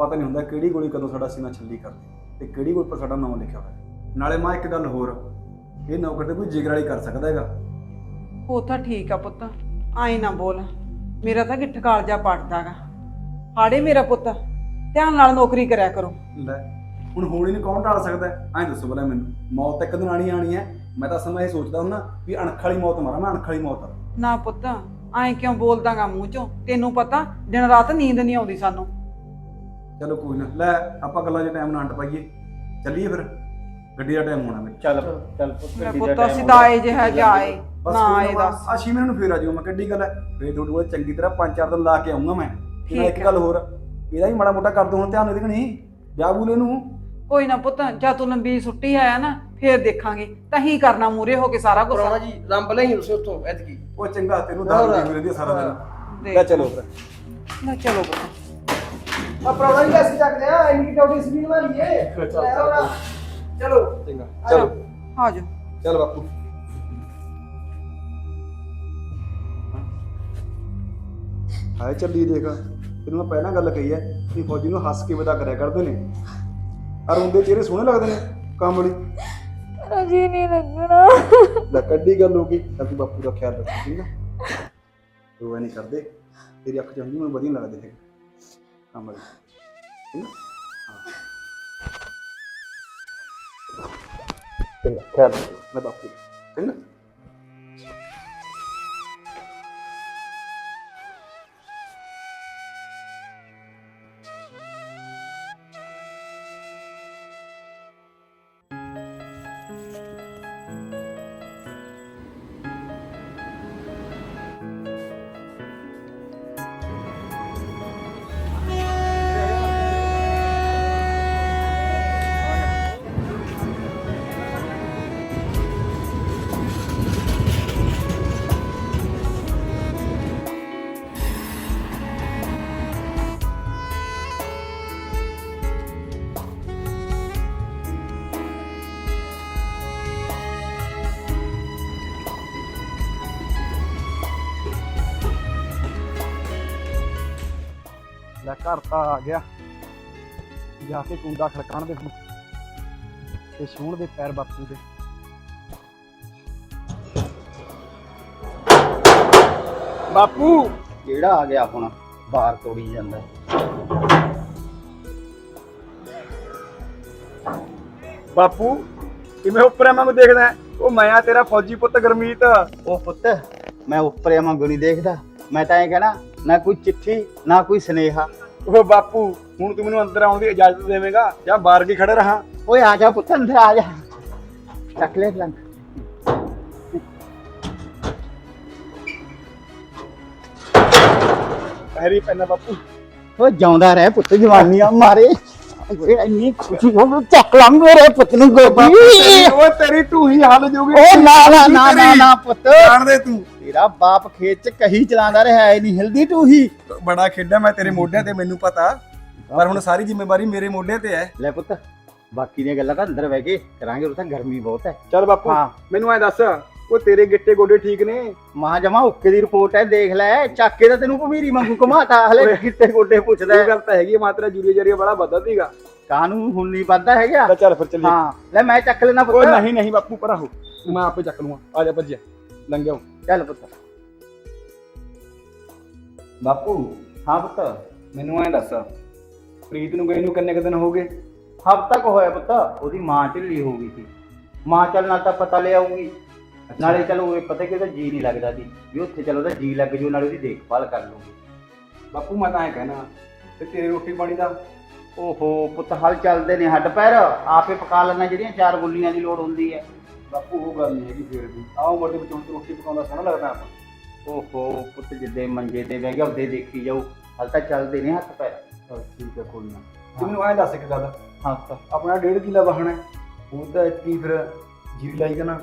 ਪਤਾ ਨਹੀਂ ਹੁੰਦਾ ਕਿਹੜੀ ਗੋਲੀ ਕਦੋਂ ਸਾਡਾ ਸੀਨਾ ਛੱਲੀ ਕਰਦੀ ਤੇ ਕਿਹੜੀ ਗੋਲੀ ਪਰ ਸਾਡਾ ਨਾਮ ਲਿਖਿਆ ਹੋਇਆ। ਨਾਲੇ ਮਾਂ ਇੱਕ ਗੱਲ ਹੋਰ ਇਹ ਨੌਕਰ ਤੇ ਕੋਈ ਜਿਗਰ ਵਾਲੀ ਕਰ ਸਕਦਾ ਹੈਗਾ। ਉਹ ਤਾਂ ਠੀਕ ਆ ਪੁੱਤ ਆਈ ਨਾ ਬੋਲ ਮੇਰਾ ਤਾਂ ਗਿੱਠ ਕਾਲਜਾ ਪੜਦਾਗਾ ਹਾੜੇ ਮੇਰਾ ਪੁੱਤ ਧਿਆਨ ਨਾਲ ਨੌਕਰੀ ਕਰਿਆ ਕਰੋ। ਲੈ ਹੁਣ ਹੋਣੀ ਨੂੰ ਕੌਣ ਟਾਲ ਸਕਦਾ? ਐਂ ਦੱਸੋ ਭਲਾ ਮੈਨੂੰ ਮੌਤ ਤਾਂ ਇੱਕ ਦਿਨ ਆਣੀ ਆਣੀ ਹੈ। ਮੈਂ ਤਾਂ ਸਮਾਂ ਇਹ ਸੋਚਦਾ ਹੁੰਦਾ ਵੀ ਅਣਖ ਵਾਲੀ ਮੌਤ ਮਾਰਾਂ ਮੈਂ ਅਣਖ ਵਾਲੀ ਮੌਤ ਨਾ ਪੁੱਤ ਐਂ ਕਿਉਂ ਬੋਲਦਾਗਾ ਮੂੰਹ ਚੋਂ? ਤੈਨੂੰ ਪਤਾ ਦਿਨ ਰਾਤ ਨੀਂਦ ਨਹੀਂ ਆਉਂਦੀ ਸਾਨੂੰ। ਚਲੋ ਕੋਈ ਨਾ ਲੈ ਆਪਾਂ ਗੱਲਾਂ 'ਚ ਟਾਈਮ ਨਾ ਅੰਟ ਪਾਈਏ ਚੱਲੀਏ ਫਿਰ ਗੱਡੀ ਦਾ ਟਾਈਮ ਹੋਣਾ ਮੇਰੇ। ਚੱਲ ਚੱਲ। ਪੁੱਤ ਮੇਰਾ ਗੱਡੀ ਦਾ ਪੁੱਤ time ਅਸੀਂ ਹੋ ਤਾਂ। ਆਏ ਜਿਹਾ ਜਾਏ ਬਸ ਨਾ ਆਏ ਨਾ ਦੱਸ। ਆ ਛੇ ਨੂੰ ਫੇਰ ਆ ਜਾਊਗਾ ਮੈਂ ਕਿੱਡੀ ਗੱਲ ਹੈ। ਫੇਰ ਤੁਹਾਡੇ ਕੋਲ ਚੰਗੀ ਤਰ੍ਹਾਂ ਪੰਜ ਚਾਰ ਦਿਨ ਲਾ ਕੇ ਆਉਂਗਾ ਮੈਂ। ਤੇ ਨਾਲ ਠੀਕ ਇੱਕ ਹੈ। ਗੱਲ ਹੋਰ ਇਹਦਾ ਵੀ ਮਾੜਾ ਮੋਟਾ ਕਰ ਦੋ ਹੁਣ ਧਿਆਨ ਇਹਦੇ ਕਣੀ ਜਾ ਬੂਲੇ ਨੂੰ। ਕੋਈ ਨਾ ਪੁੱਤ ਜਦ ਤੂੰ ਲੰਬੀ ਛੁੱਟੀ ਆਇਆ ਨਾ ਫੇਰ ਦੇਖਾਂਗੇ। ਤਾਂ ਹੀ ਕਰਨਾ ਮੂਰੇ ਹੋ ਕੇ ਸਾਰਾ ਕੁਝ ਪੁਰਾਣਾ ਜੀ ਲੰਬ ਲਈ ਤੁਸੀਂ ਉੱਥੋਂ ਐਤਕੀ। ਉਹ ਚੰਗਾ ਤੈਨੂੰ ਦਾਲ ਦੀ ਰਹਿੰਦੀ ਆ ਸਾਰਾ ਦਿਨ। ਲੈ ਚਲੋ ਫਿਰ। ਲੈ ਚਲੋ ਪੁੱਤ। ਆ ਜੀ ਅਸੀਂ ਚੱਕਦੇ ਇੰਨੀ ਚਲੋ ਚੰਗਾ। ਚਲੋ। ਆ ਜਾ ਚੱਲ ਬਾਪੂ। ਹਾਏ ਚੱਲੀ ਦੇਖ। ਤੈਨੂੰ ਮੈਂ ਪਹਿਲਾਂ ਗੱਲ ਕਹੀ ਐ ਕਿ ਫੌਜੀ ਨੂੰ ਹੱਸ ਕੇ ਵਿਦਾ ਕਰਿਆ ਕਰਦੇ ਨੇ। ਆ ਰੋਂਦੇ ਚਿਹਰੇ ਸੋਹਣੇ ਲੱਗਦੇ ਨੇ ਕਾਮੜੀ ਰਾਜੀ ਨਹੀਂ ਲੱਗਣਾ। ਲੈ ਕੱਢੀ ਗੱਲ ਹੋ ਗਈ। ਤਾਂ ਤੂੰ ਬਾਪੂ ਦਾ ਖਿਆਲ ਰੱਖ ਠੀਕ ਆ? ਤੂੰ ਐ ਨਹੀਂ ਕਰਦੇ। ਤੇਰੀ ਅੱਖ ਚ ਹੁੰਦੀ ਮੈਨੂੰ ਵਧੀਆ ਲੱਗਦੇ ਹੈ ਕਾਮੜੀ ਠੀਕ ਆ ਹਾਂ ਚੰਗਾ ਘਰ ਤਾਂ ਆ ਗਿਆ। ਜਾ ਕੇ ਕੁੰਡਾ ਖੜਕਾਣ ਦੇ ਹੁਣ। ਤੇ ਛੂਣ ਦੇ ਪੈਰ ਬਾਪੂ ਦੇ। ਬਾਪੂ! ਕਿਹੜਾ ਆ ਗਿਆ ਹੁਣ? ਬਾਹਰ ਤੋੜੀ ਜਾਂਦਾ। ਬਾਪੂ ਕਿਵੇਂ ਉੱਪਰ ਮੈਂ ਦੇਖਦਾ ਹੈ? ਉਹ ਮੈਂ ਆ ਤੇਰਾ ਫੌਜੀ ਪੁੱਤ ਗਰਮੀਤ। ਉਹ ਪੁੱਤ ਮੈਂ ਉੱਪਰ ਵਾਂਗੂ ਨਹੀਂ ਦੇਖਦਾ। ਮੈਂ ਤਾਂ ਇਹ ਕਹਿਣਾ ਨਾ ਕੋਈ ਚਿੱਠੀ ਨਾ ਕੋਈ ਸਨੇਹਾ। ਉਹ ਬਾਪੂ ਹੁਣ ਤੂੰ ਮੈਨੂੰ ਅੰਦਰ ਆਉਣ ਦੀ ਇਜਾਜ਼ਤ ਦੇਵੇਂਗਾ? ਜਾਂ ਬਾਹਰ ਕੀ ਖੜੇ ਰਹਾ? ਓਏ ਆ ਜਾ ਪੁੱਤ ਅੰਦਰ ਆ ਜਾ। ਚੱਕ ਲੈ ਲੰਗ ਪੈਰੀ ਪੈਣਾ ਬਾਪੂ। ਓ ਜਾਉਂਦਾ ਰਹਿ ਪੁੱਤ ਜਵਾਨੀਆਂ ਮਾਰੇ। ਓਏ ਇੰਨੀ ਖੁਸ਼ੀ ਹੋ ਗਈ ਚੱਕ ਲਾਂ ਮੇਰੇ ਪੁੱਤ ਨੂੰ ਗੋਦੀ ਓਏ ਤੇਰੀ ਢੂਹੀ ਹੱਲ ਜੂਗੀ ਓ ਨਾ ਨਾ ਨਾ ਨਾ ਨਾ ਪੁੱਤ। ਜਾਣ ਦੇ ਤੂੰ। ਤੇਰਾ ਬਾਪ ਖੇਤ ਚ ਕਹੀ ਚਲਾਉਂਦਾ ਰਿਹਾ ਐ ਨਹੀਂ ਹਿਲਦੀ ਬੜਾ ਖੇਡਿਆ ਮੈਂ ਤੇਰੇ ਮੋਢਿਆਂ ਤੇ ਮੈਨੂੰ ਪਤਾ। ਪਰ ਹੁਣ ਸਾਰੀ ਜ਼ਿੰਮੇਵਾਰੀ ਮੇਰੇ ਮੋਢੇ ਤੇ ਹੈ। ਲੈ ਪੁੱਤ ਬਾਕੀ ਦੀਆਂ ਗੱਲਾਂ ਤਾਂ ਅੰਦਰ ਬਹਿ ਕੇ ਕਰਾਂਗੇ ਉਹ ਤਾਂ ਗਰਮੀ ਬਹੁਤ ਹੈ। ਚੱਲ ਬਾਪੂ ਹਾਂ। ਮੈਨੂੰ ਐ ਦੱਸ ਉਹ ਤੇਰੇ ਗਿੱਟੇ ਗੋਡੇ ਠੀਕ ਨੇ। ਮਾਂ ਜਮਾ ਓਕੇ ਦੀ ਰਿਪੋਰਟ ਹੈ ਦੇਖ ਲੈ ਚੱਕ ਕੇ ਤਾਂ ਤੈਨੂੰ ਭਮੀਰੀ ਵਾਂਗੂ ਘੁਮਾਤਾ ਹਲੇ ਗਿੱਟੇ ਗੋਡੇ ਪੁੱਛਦਾ ਇਹ ਹੈ। ਗੱਲ ਤਾਂ ਹੈਗੀ ਹੈ, ਮਾਂ ਤੇਰਾ ਜੂਰੀ ਜਰੀਆ ਬੜਾ ਵੱਧਾ ਸੀਗਾ। ਕਾਹਨੂੰ ਹੁਣ ਨਹੀਂ ਵੱਧਦਾ ਹੈਗਾ? ਲੈ ਚੱਲ ਫਿਰ ਚੱਲੀਏ। ਹਾਂ ਲੈ ਮੈਂ ਚੱਕ ਲੈਣਾ ਓਏ ਪੁੱਤ। ਨਹੀਂ ਨਹੀਂ ਬਾਪੂ ਪਰਾ ਹੋ ਮੈਂ ਆਪੇ ਚੱਕ ਲੂੰਗਾ। ਆ ਜਾ ਭੱਜਿਆ ਲੰਘਿਆ ਚੱਲ ਪੁੱਤ। ਬਾਪੂ ਹਾਂ ਪੁੱਤ ਮੈਨੂੰ ਐ ਦੱਸ ਪ੍ਰੀਤ ਨੂੰ ਗਏ ਨੂੰ ਕਿੰਨੇ ਕੁ ਦਿਨ ਹੋ ਗਏ? ਹਫਤਾ ਕੁ ਹੋਇਆ ਪੁੱਤ। ਉਹਦੀ ਮਾਂ ਢਿੱਲੀ ਹੋ ਗਈ ਸੀ। ਮਾਂ ਚੱਲ ਨਾਲ ਤਾਂ ਪਤਾ ਲੈ ਆਊਗੀ। ਨਾਲੇ ਚਲੋ ਇਹ ਪਤਾ ਕਿ ਉਹਦਾ ਜੀ ਨਹੀਂ ਲੱਗਦਾ ਸੀ ਵੀ ਉੱਥੇ ਚਲੋ ਉਹਦਾ ਜੀ ਲੱਗ ਜੂ ਨਾਲੇ ਉਹਦੀ ਦੇਖਭਾਲ ਕਰ ਲੂਗੀ ਬਾਪੂ ਮੈਂ ਤਾਂ ਐ ਕਹਿਣਾ ਤੇ ਤੇਰੀ ਰੋਟੀ ਪਾਣੀ ਦਾ ਓਹੋ ਪੁੱਤ ਹਲ ਚੱਲਦੇ ਨੇ ਹੱਡ ਪੈਰ ਆਪੇ ਪਕਾ ਲੈਣਾ ਜਿਹੜੀਆਂ ਚਾਰ ਗੁੱਲੀਆਂ ਦੀ ਲੋੜ ਹੁੰਦੀ ਹੈ। ਬਾਪੂ ਉਹ ਗੱਲ ਨਹੀਂ ਹੈਗੀ ਫੇਰ ਵੀ। ਆਹ ਉਮਰ ਦੇ ਵਿੱਚ ਹੁਣ ਰੋਟੀ ਪਕਾਉਂਦਾ ਸੋਹਣਾ ਲੱਗਦਾ ਆਪਾਂ। ਓਹੋ ਪੁੱਤ ਜਿੱਦੇ ਮੰਜੇ ਤੇ ਬਹਿ ਗਿਆ ਉਹਦੇ ਦੇਖੀ ਜਾਊ। ਹਲ ਤਾਂ ਚੱਲਦੇ ਨੇ ਹੱਥ ਪੈਰ। ਚਲ ਠੀਕ ਹੈ ਕੋਈ ਨਾ। ਤੇ ਮੈਨੂੰ ਐ ਦੱਸ ਇੱਕ ਗੱਲ। ਹਾਂ ਆਪਣਾ ਡੇਢ ਕਿੱਲਾ ਵਾਹਣਾ ਉਹ ਤਾਂ ਕੀ ਫਿਰ ਜੀਰੀ ਲਾਈ ਕਨਾ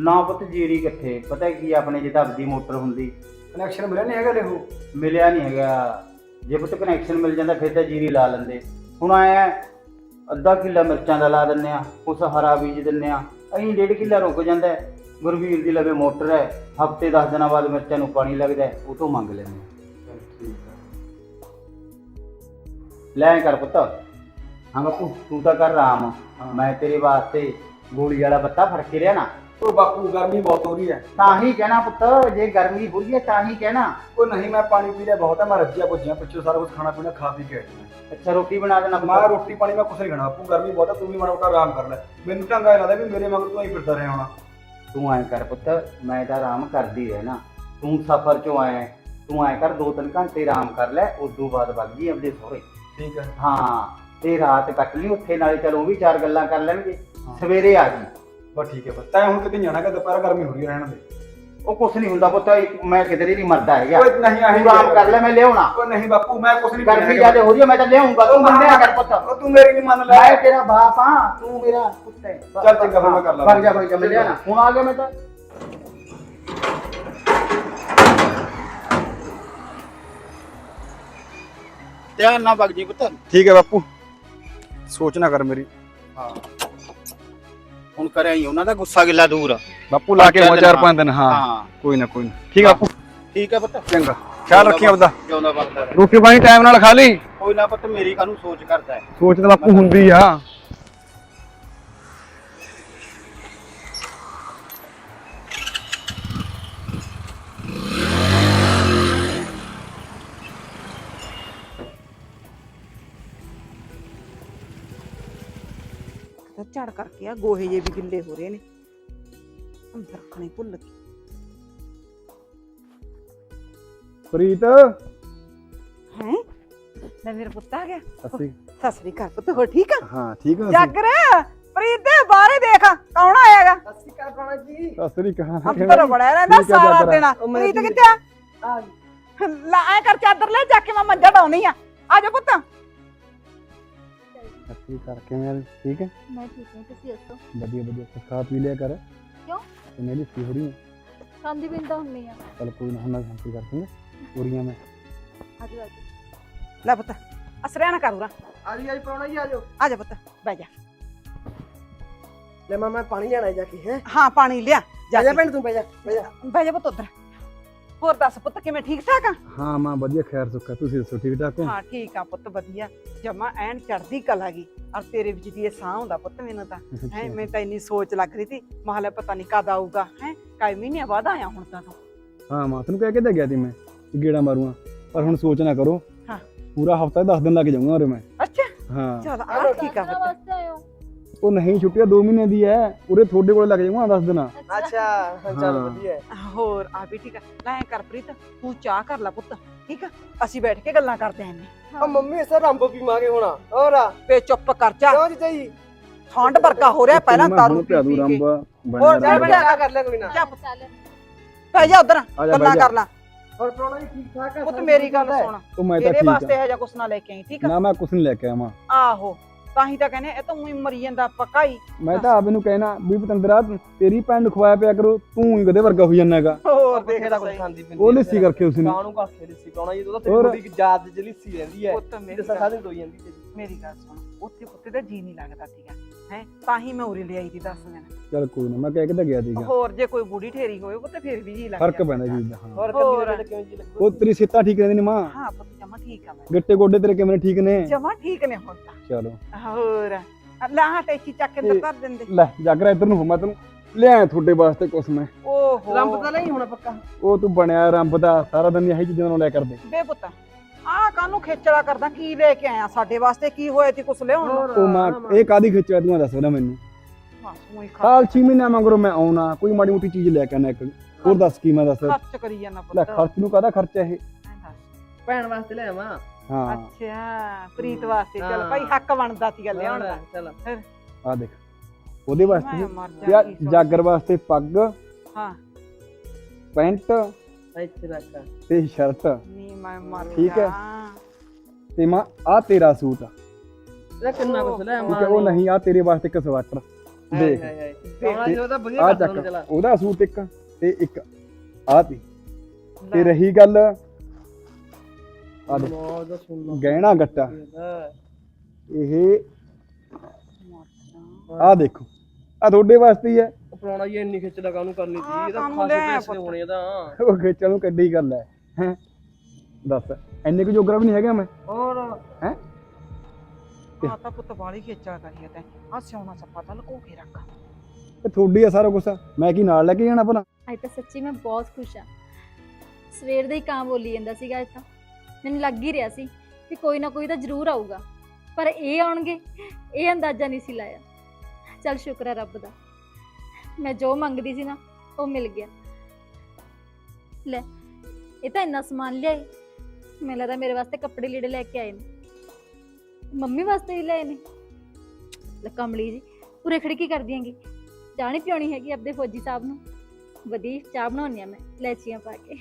ਨਾ ਪੁੱਤ ਜੀਰੀ ਕਿੱਥੇ? ਪਤਾ ਕੀ ਆਪਣੇ ਜੇ ਤਾਂ ਆਪਦੀ ਮੋਟਰ ਹੁੰਦੀ। ਕਨੈਕਸ਼ਨ ਮਿਲਿਆ ਨਹੀਂ ਹੈਗਾ ਦੇਖੋ ਮਿਲਿਆ ਨਹੀਂ ਹੈਗਾ। ਜੇ ਪੁੱਤ ਕਨੈਕਸ਼ਨ ਮਿਲ ਜਾਂਦਾ ਫਿਰ ਤਾਂ ਜੀਰੀ ਲਾ ਲੈਂਦੇ। ਹੁਣ ਆਇਆ ਅੱਧਾ ਕਿੱਲਾ ਮਿਰਚਾਂ ਦਾ ਲਾ ਦਿੰਨੇ ਆ ਉਸ ਹਰਾ ਬੀਜ ਦਿੰਨੇ ਆ। ਅਸੀਂ ਡੇਢ ਕਿੱਲਾ ਰੁਕ ਜਾਂਦਾ ਹੈ। ਗੁਰਵੀਰ ਦੀ ਲਵੇ ਮੋਟਰ ਹੈ। ਹਫ਼ਤੇ 10 ਦਿਨਾਂ ਬਾਅਦ ਮਿਰਚਾਂ ਨੂੰ ਪਾਣੀ ਲੱਗਦਾ ਹੈ, ਉਹ ਤੋਂ ਮੰਗ ਲੈਂਦੇ ਠੀਕ ਲੈ ਕਰ ਪੁੱਤ। ਹਾਂ ਬਾਪੂ ਤੂੰ ਤਾਂ ਕਰ ਆਰਾਮ। ਮੈਂ ਤੇਰੇ ਵਾਸਤੇ ਗੋਲੀ ਵਾਲਾ ਬੱਤਾ ਫੜ ਕੇ ਲਿਆ ਨਾ ਉਹ ਬਾਪੂ ਗਰਮੀ ਬਹੁਤ ਹੋ ਰਹੀ ਹੈ। ਤਾਂ ਹੀ ਕਹਿਣਾ ਪੁੱਤ ਜੇ ਗਰਮੀ ਹੋ ਰਹੀ ਹੈ ਤਾਂ ਹੀ ਕਹਿਣਾ। ਉਹ ਨਹੀਂ ਮੈਂ ਪਾਣੀ ਪੀ ਲਿਆ ਬਹੁਤ ਹੈ ਮੈਂ ਰੱਜਿਆ ਪੁੱਜਿਆ ਪਿੱਛੋਂ ਸਾਰਾ ਕੁਝ ਖਾਣਾ ਪੀਣਾ ਖਾ ਪੀ ਕੇ ਆਇਆ ਅੱਛਾ ਰੋਟੀ ਬਣਾ ਦੇਣਾ ਮੈਂ ਪੁੱਤ ਰੋਟੀ ਪਾਣੀ ਮੈਂ ਕੁਛ ਨਹੀਂ ਖਾਣਾ ਬਾਪੂ ਗਰਮੀ ਬਹੁਤ ਹੈ ਤੂੰ ਵੀ ਮਾੜਾ ਮੋਟਾ ਆਰਾਮ ਕਰ ਲੈ। ਮੈਨੂੰ ਢੰਗਾ ਲੱਗਦਾ ਵੀ ਮੇਰੇ ਮਗਰ ਤੂੰ ਹੀ ਫਿਰਦਾ ਰਿਹਾ ਹੋਣਾ। ਤੂੰ ਐਂ ਕਰ ਪੁੱਤ ਮੈਂ ਤਾਂ ਆਰਾਮ ਕਰਦੀ ਰਹਿਣਾ ਤੂੰ ਸਫ਼ਰ ਚੋਂ ਆਇਆ ਤੂੰ ਐਂ ਕਰ ਦੋ ਤਿੰਨ ਘੰਟੇ ਆਰਾਮ ਕਰ ਲੈ ਉਸ ਤੋਂ ਬਾਅਦ ਵਗ ਜੀ ਸਹੁਰੇ। ਠੀਕ ਹੈ। ਹਾਂ ਤੇ ਰਾਤ ਕੱਟ ਲਈ ਉੱਥੇ ਨਾਲੇ ਚਲ ਉਹ ਵੀ ਚਾਰ ਗੱਲਾਂ ਕਰ ਲੈਣਗੇ। ਸਵੇਰੇ ਆ ਜੀ ਬਸ ਠੀਕ ਹੈ ਬਸ। ਤੈਂ ਹੁਣ ਕਿਤੇ ਜਾਣਾ ਕਿ ਦੁਪਹਿਰ ਗਰਮੀ ਹੋ ਰਹੀ ਹੈ ਰਹਿਣ ਦੇ। ਉਹ ਕੁਛ ਨਹੀਂ ਹੁੰਦਾ ਪੁੱਤ ਮੈਂ ਕਿਧਰੇ ਨਹੀਂ ਮਰਦਾ ਹੈਗਾ ਓਏ ਨਹੀਂ ਆਹੀ ਤੂੰ ਆਰਾਮ ਕਰ ਲੈ ਮੈਂ ਲਿਆਉਣਾ। ਓਏ ਨਹੀਂ ਬਾਪੂ ਮੈਂ ਕੁਛ ਨਹੀਂ ਗਰਮੀ ਜ਼ਿਆਦਾ ਹੋ ਰਹੀ ਹੈ ਮੈਂ ਤਾਂ ਲਿਆਉਂਗਾ ਤੂੰ ਮੰਨਿਆ ਕਰ ਪੁੱਤ। ਉਹ ਤੂੰ ਮੇਰੀ ਨਹੀਂ ਮੰਨ ਲੈ। ਮੈਂ ਤੇਰਾ ਬਾਪ ਹਾਂ ਤੂੰ ਮੇਰਾ ਪੁੱਤ ਹੈ। ਚੱਲ ਚੰਗਾ ਫਿਰ ਮੈਂ ਕਰ ਲਾਂ। ਵਗ ਜਾ ਵਗ ਜਾ ਮੈਂ ਲਿਆਣਾ ਹੁਣ ਆ ਗਿਆ ਮੈਂ ਤਾਂ। ਧਿਆਨ ਨਾਲ ਵਗ ਜੀ ਪੁੱਤ। ਠੀਕ ਹੈ ਬਾਪੂ। ਸੋਚ ਨਾ ਕਰ ਮੇਰੀ। ਹਾਂ। ਹੁਣ ਕਰਿਆ ਹੀ ਉਹਨਾਂ ਦਾ ਗੁੱਸਾ ਗਿੱਲਾ ਦੂਰ ਬਾਪੂ ਲਾ ਕੇ ਚੱਲ ਹੋ ਚਾਰ ਹਾਂ। ਪੰਜ ਦਿਨ ਹਾਂ। ਹਾਂ। ਕੋਈ ਨਾ ਕੋਈ ਨਾ। ਠੀਕ ਆ ਬਾਪੂ? ਠੀਕ ਹੈ ਪੁੱਤ। ਚੰਗਾ। ਖਿਆਲ ਰੱਖੀ ਆਪਦਾ। ਜਿਉਂਦਾ। ਰੋਟੀ ਪਾਣੀ ਟਾਈਮ ਨਾਲ ਖਾ ਲਈ? ਕੋਈ ਨਾ ਪੁੱਤ ਮੇਰੀ ਕਾਹਨੂੰ ਸੋਚ ਕਰਦਾ ਹੈ? ਸੋਚ ਤਾਂ ਬਾਪੂ ਹੁੰਦੀ ਆ। ਤਾਂ ਝੜ ਕਰਕੇ ਆ ਗੋਹੇ ਜੇ ਵੀ ਗਿੱਲੇ ਹੋ ਰਹੇ ਨੇ। ਅੰਦਰ ਰੱਖਣੇ ਭੁੱਲ ਗਈ। ਪ੍ਰੀਤ? ਹੈ? ਲੈ ਮੇਰਾ ਪੁੱਤ ਆ ਗਿਆ। ਅਸੀਂ ਸਤਿ ਸ੍ਰੀ ਅਕਾਲ ਪੁੱਤ ਹੋ ਠੀਕ ਆ? ਹਾਂ ਠੀਕ ਆ ਜਾਗਰ ਪ੍ਰੀਤ ਦੇ ਬਾਹਰੇ ਦੇਖ ਕੌਣ ਆਏਗਾ ਸਤਿ ਸ੍ਰੀ ਅਕਾਲ। ਅੰਦਰ ਬੜਿਆ ਰਹਿੰਦਾ ਠੀਕ ਆ ਸਾਰਾ ਜਾਗਰ। ਦਿਨ। ਪ੍ਰੀਤ ਕਿੱਥੇ ਆ? ਲਾ ਐ ਕਰ ਚਾਦਰ ਲੈ ਜਾ ਕੇ ਮੈਂ ਮੰਜਾ ਡਾਉਣੀ ਆ। ਆ ਜਾ ਪੁੱਤ। ਅਸੀਂ ਕਰਕੇ ਮੈਂ ਠੀਕ ਹੈ? ਮੈਂ ਠੀਕ ਹਾਂ ਤੁਸੀਂ ਦੱਸੋ? ਵਧੀਆ ਵਧੀਆ। ਕੁਛ ਖਾ ਪੀ ਲਿਆ ਕਰ। ਕਿਉਂ? ਤੇ ਮੇਰੀ ਸੀ ਹੋ ਰਹੀ ਹੈ। ਖਾਂਦੀ ਪੀਂਦਾ ਹੁੰਨੀ ਆ। ਚਲ ਕੋਈ ਨਾ ਹੁਣ ਮੈਂ ਸ਼ਾਂਤੀ ਕਰਦੀ ਪੂਰੀਆਂ ਮੈਂ। ਆਜੋ ਆਜੋ। ਲੈ ਪੁੱਤ ਅਸਰਿਆ ਨਾ ਕਰੂਰਾ ਆ ਜੀ ਆ ਜੀ ਪ੍ਰਾਹੁਣਾ ਜੀ ਆ ਜਾਓ। ਆ ਜਾ ਪੁੱਤ ਬਹਿ ਜਾ। ਲੈ ਮੈਂ ਮੈਂ ਪਾਣੀ ਲੈਣਾ ਜਾ ਕੇ ਹੈ? ਹਾਂ ਪਾਣੀ ਲਿਆ ਜਾ ਜਾ ਜਾ ਕੇ। ਭੈਣ ਤੂੰ ਬਹਿ ਜਾ ਬਹਿ ਜਾ। ਬਹਿ ਜਾ ਪੁੱਤ ਉਧਰ। ਹੋਰ ਦੱਸ ਪੁੱਤ ਕਿਵੇਂ ਠੀਕ ਠਾਕ ਆ? ਹਾਂ ਮਾਂ ਵਧੀਆ ਖੈਰ ਸੁੱਖਾ ਤੁਸੀਂ ਦੱਸੋ ਠੀਕ ਠਾਕ ਹੋ? ਹਾਂ ਠੀਕ ਆ ਪੁੱਤ ਵਧੀਆ। ਜਮਾ ਐਨ ਚੜਦੀ ਕਲਾ ਗਈ ਔਰ ਤੇਰੇ ਵਿੱਚ ਦੀ ਇਹ ਸਾਹ ਹੁੰਦਾ ਪੁੱਤ ਮੈਨੂੰ ਤਾਂ। ਹੈ ਮੈਂ ਤਾਂ ਇੰਨੀ ਸੋਚ ਲੱਗ ਰਹੀ ਸੀ ਮਹਲੇ ਪਤਾ ਨਹੀਂ ਕਦ ਆਊਗਾ। ਹੈ ਕਾਈ ਮਹੀਨੇ ਬਾਅਦ ਆਇਆ ਹੁਣ ਤਾਂ ਤੂੰ। ਹਾਂ ਮਾਂ ਤੈਨੂੰ ਕਹਿ ਕੇ ਤਾਂ ਗਿਆ ਸੀ ਮੈਂ ਗੇੜਾ ਮਾਰੂੰਗਾ। ਪਰ ਹੁਣ ਸੋਚ ਨਾ ਕਰੋ। ਹਾਂ। ਪੂਰਾ ਹਫਤਾ 10 ਦਿਨ ਲੱਗ ਜਾਊਂਗਾ ਉਰੇ ਮੈਂ। ਅੱਛਾ। ਹਾਂ। ਚਲ ਆ ਠੀਕ ਆ ਪੁੱਤ? ਉਹ ਨਹੀਂ ਛੁੱਟੀਆਂ 2 ਮਹੀਨੇ ਦੀ ਐ। ਉਰੇ ਤੁਹਾਡੇ ਕੋਲ ਲੱਗ ਜਾਊਂਗਾ 10 ਦਿਨ। ਅੱਛਾ ਚੱਲ ਹਾਂ। ਵਧੀਆ ਹੈ। ਹੋਰ ਆ ਵੀ ਠੀਕ ਆ ਲੈ ਐਂ ਕਰ ਪ੍ਰੀਤ ਤੂੰ ਚਾਹ ਕਰ ਲੈ ਪੁੱਤ ਠੀਕ ਆ? ਅਸੀਂ ਬੈਠ ਕੇ ਗੱਲਾਂ ਕਰਦੇ ਆਂ ਆ ਮੰਮੀ ਇਸੇ ਰੰਬ ਪੀਵਾਂਗੇ ਹੁਣ। ਹੋਰ ਆ? ਵੇ ਚੁੱਪ ਕਰ ਜਾ। ਕਿਉਂ ਜੀ ਜੀ? ਠੰਡ ਵਰਗਾ ਹੋ ਰਿਹਾ ਪਹਿਲਾਂ ਦਾਰੂ ਪੀ ਪੀ ਕੇ। ਹੋਰ ਜਾ। ਬੜਾ ਕਰ ਲੈ ਕੋਈ ਨਾ। ਜਾ ਚੱਲ। ਪੈ ਜਾ ਉਧਰ ਆ ਜਾ ਗੱਲਾਂ ਬਾਈ ਕਰ ਲੈ। ਹੋਰ ਪ੍ਰਾਹੁਣਾ ਜੀ ਠੀਕ ਠਾਕ ਆ? ਪੁੱਤ ਮੇਰੀ ਗੱਲ? ਸੁਣ। ਉਹ ਮੈਂ ਤਾਂ ਇਹਦੇ ਠੀਕ ਵਾਸਤੇ ਆ ਇਹ ਜਿਹਾ ਕੁਛ ਨਾ ਲੈ ਕੇ ਆਈ ਠੀਕ ਆ? ਨਾ ਮੈਂ ਕੁਛ ਨਹੀਂ ਲੈ ਕੇ ਆਵਾਂ। ਆਹੋ। ਤਾਂ ਹੀ ਤਾਂ ਕਹਿੰਦੇ ਇਹ ਤਾਂ ਉਹੀ ਮਰੀ ਜਾਂਦਾ ਪੱਕਾ ਹੀ ਮੈਂ ਤਾਂ ਆਪ ਇਹਨੂੰ ਕਹਿਣਾ ਵੀ ਪਤੰਦਰਾ ਤੇਰੀ ਭੈਣ ਨੂੰ ਖਵਾਇਆ ਪਿਆ ਕਰੋ ਤੂੰ ਹੀ ਕਦੇ ਵਰਗਾ ਹੋਈ ਜਾਂਦਾ ਹੈਗਾ। ਹੋਰ ਦੇਖ ਦਾ ਕੁਝ ਖਾਂਦੀ ਪਿੰਦੀ ਉਹ ਲਿੱਸੀ ਕਰਕੇ ਉਸਨੇ। ਕਾਹਨੂੰ ਕਾਖੇ ਲਿੱਸੀ ਪਾਉਣਾ ਜੀ? ਉਹਦਾ ਤੇਰੀ? ਬੁੱਢੀ ਯਾਦ ਚ ਲਿੱਸੀ ਰਹਿੰਦੀ ਹੈ। ਪੁੱਤ ਮੇਰੀ ਗੱਲ- ਸਾਦੇ ਦੋਈ ਜਾਂਦੀ ਹੈ ਮੇਰੀ ਗੱਲ ਸੁਣ। ਉੱਥੇ ਪੁੱਤੇ ਦਾ ਜੀ ਨਹੀਂ ਲੱਗਦਾ ਸੀਗਾ। ਹੈ? ਤਾਂ ਹੀ ਮੈਂ ਉਰੇ ਲਿਆਈ ਦੀ ਦੱਸ ਦਿਨ। ਚੱਲ ਕੋਈ ਨਾ ਮੈਂ ਕਹਿ ਕੇ ਤਾਂ ਗਿਆ ਸੀਗਾ। ਹੋਰ ਜੇ ਕੋਈ ਬੁੜੀ ਠੇਰੀ ਹੋਵੇ ਉਹ ਤੇ ਫਿਰ ਵੀ ਜੀ ਲੱਗ ਫ਼ਰਕ ਪੈਂਦਾ ਹੈਗਾ। ਜੀ ਦਾ ਹਾਂ। ਹੋਰ ਹੋਰ। ਕੰਦੀ ਜੀ ਲੱਗੂ ਉਹ ਤੇਰੀ ਸਿੱਤਾ ਠੀਕ ਰਹਿੰਦੀ ਨੇ ਮਾਂ। ਹਾਂ ਪੁੱਤ ਜਮਾ ਠੀਕ ਆ ਮੈਂ। ਗਿੱਟੇ ਗੋਡੇ ਤੇਰੇ ਕਿਵੇਂ ਨੇ ਠੀਕ ਨੇ? ਜਮਾ ਠੀਕ ਨੇ ਹੁਣ ਤਾਂ। ਚਲੋ। ਹੋਰ। ਲਾਹ ਟੈਚੀ ਚੱਕ ਕੇ ਅੰਦਰ ਇਹ- ਧਰ ਦਿੰਦੇ। ਲੈ ਜਾਗਰਾ ਇੱਧਰ ਨੂੰ ਹੋ ਮੈਂ ਤੈਨੂੰ ਲਿਆਇਆ ਤੁਹਾਡੇ ਵਾਸਤੇ ਕੁਛ ਮੈਂ। ਓਹੋ। ਰੰਬ ਤਾਂ ਨਹੀਂ ਹੋਣਾ ਪੱਕਾ। ਉਹ ਤੂੰ ਬਣਿਆ ਰੰਬ ਦਾ ਸਾਰਾ ਦਿਨ ਇਹੀ ਚੀਜ਼ਾਂ ਨੂੰ ਲੈ ਕਰਦੇ। ਬੇ ਪੁੱਤ ਆ ਕਾਨੂੰ ਖੇਚਲਾ ਕਰਦਾ ਕੀ ਲੈ ਕੇ ਆਇਆ ਸਾਡੇ ਵਾਸਤੇ ਕੀ ਹੋਇਆ ਤੀ ਕੁਛ ਲਿਆਉਣ ਨੂੰ? ਉਹ ਮਾਂ ਇਹ ਕਾਦੀ ਖਿੱਚਿਆ ਤੂੰ ਦੱਸ ਨਾ ਮੈਨੂੰ। ਬਸ ਊਂ ਹੀ ਖਰਚ- ਸਾਲ 6 ਮਹੀਨਿਆਂ ਮਗਰੋਂ ਮੈਂ ਆਉਣਾ ਕੋਈ ਮਾੜੀ ਮੋਟੀ ਚੀਜ਼ ਲੈ ਕੇ ਆਣਾ ਇੱਕ। ਹੋਰ ਦੱਸ ਕੀ ਮੈਂ ਦੱਸ। ਖਰਚ ਕਰੀ ਜਾਂਦਾ ਲੈ ਪੁੱਤ। ਖਰਚ ਨੂੰ ਕਾਹਦਾ ਖਰਚਾ ਇਹ? ਐਂ ਦੱਸ। ਭੈਣ ਵਾਸਤੇ ਲੈ ਆਵਾਂ। ਹਾਂ। ਅੱਛਾ ਪ੍ਰੀਤ ਵਾਸਤੇ। ਚੱਲ ਹਾਂ। ਭਾਈ ਹੱਕ ਬਣਦਾ ਸੀਗਾ ਲਿਆਉਣ ਦਾ। ਚੱਲ। ਆ ਦੇਖ ਉਹਦੇ ਵਾਸਤੇ ਮੈਂ ਵੀ- ਮਰ ਤੇ ਆਹ ਜਾਂਦੀ ਜਾਗਰ ਵਾਸਤੇ ਪੱਗ ਹਾਂ। ਪੈਂਟ ਇੱਥੇ ਰੱਖ। ਤੇ ਸ਼ਰਟ। ਨਹੀਂ ਮੈਂ ਮਰ ਠੀਕ ਹੈ। ਤੇ ਮਾਂ ਆ ਤੇਰਾ ਸੂਟ ਆ। ਕਿੰਨਾ ਕੁਛ ਲੈ ਉਹ ਨਹੀਂ ਆ ਤੇਰੇ ਵਾਸਤੇ ਇੱਕ ਸਵੈਟਰ। ਦੇਖ। ਆ ਚੱਕ। ਉਹਦਾ ਸੂਟ ਇੱਕ ਤੇ ਇੱਕ। ਆ ਤੀ ਰਹੀ ਗੱਲ ਆ ਦੇ ਮੌਜ ਦਾ ਸੁਣ ਲਓ ਗਹਿਣਾ ਗੱਟਾ। ਇਹ। ਆ ਦੇਖੋ। ਆ ਤੁਹਾਡੇ ਵਾਸਤੇ ਹੀ ਹੈ। ਉਹ ਪੁਰਾਣਾ ਹੀ ਇੰਨੀ ਖਿੱਚ ਲਗਾ ਨੂੰ ਕਰਨੀ ਸੀ? ਇਹਦਾ ਖਾਸੇ ਪੈਸੇ। ਹੋਣੇ ਇਹਦਾ ਉਹ ਖੇਚਣ ਨੂੰ ਕੱਢੀ ਗੱਲ ਹੈ। ਹੈਂ? ਦੱਸ ਇੰਨੇ ਕੁ ਜੋਗਰਾ ਵੀ ਨਹੀਂ ਹੈਗਾ ਮੈਂ? ਹੋਰ? ਹੈ? ਆ ਤਾਂ ਪੁੱਤ ਬਾਲੀ ਖੇਚਾ ਕਰੀਏ ਤੈਂ। ਆ ਸਿਉਣਾ ਸੱਪਾ ਤਾਂ ਲੁਕੋ ਕੇ ਰੱਖ। ਤੇ ਤੁਹਾਡੀ ਆ ਸਾਰਾ ਕੁਛ ਮੈਂ ਕੀ ਨਾਲ ਲੈ ਕੇ ਜਾਣਾ ਭਲਾ? ਅੱਜ ਤਾਂ ਸੱਚੀ ਮੈਂ ਬਹੁਤ ਖੁਸ਼ ਹਾਂ ਸਵੇਰ ਦੇ ਹੀ ਕਾਂ ਬੋਲੀ ਜਾਂਦਾ ਸੀਗਾ ਅੱਜ ਤਾਂ ਮੈਨੂੰ ਲੱਗ ਹੀ ਰਿਹਾ ਸੀ ਕਿ ਕੋਈ ਨਾ ਕੋਈ ਤਾਂ ਜ਼ਰੂਰ ਆਊਗਾ। ਪਰ ਇਹ ਆਉਣਗੇ, ਇਹ ਅੰਦਾਜ਼ਾ ਨਹੀਂ ਸੀ ਲਾਇਆ। ਚਲ ਸ਼ੁਕਰ ਹੈ ਰੱਬ ਦਾ। ਮੈਂ ਜੋ ਮੰਗਦੀ ਸੀ ਨਾ, ਉਹ ਮਿਲ ਗਿਆ। ਲੈ, ਇਹ ਤਾਂ ਇੰਨਾ ਸਮਾਨ ਲਿਆਏ। ਮੈਨੂੰ ਲੱਗਦਾ ਮੇਰੇ ਵਾਸਤੇ ਕੱਪੜੇ ਲੀੜੇ ਲੈ ਕੇ ਆਏ ਨੇ। ਮੰਮੀ ਵਾਸਤੇ ਵੀ ਲਿਆਏ ਨੇ। ਲੈ ਕਮਲੀ ਜੀ, ਉਰੇ ਖੜੀ ਕੀ ਕਰਦੀ ਹੈਗੀ? ਚਾਹ ਨਹੀਂ ਪਿਉਣੀ ਹੈਗੀ ਆਪਦੇ ਫੌਜੀ ਸਾਹਿਬ ਨੂੰ? ਵਧੀਆ, ਚਾਹ ਬਣਾਉਣੀ ਆ ਮੈਂ। ਲੈਚੀਆਂ ਪਾ ਕੇ।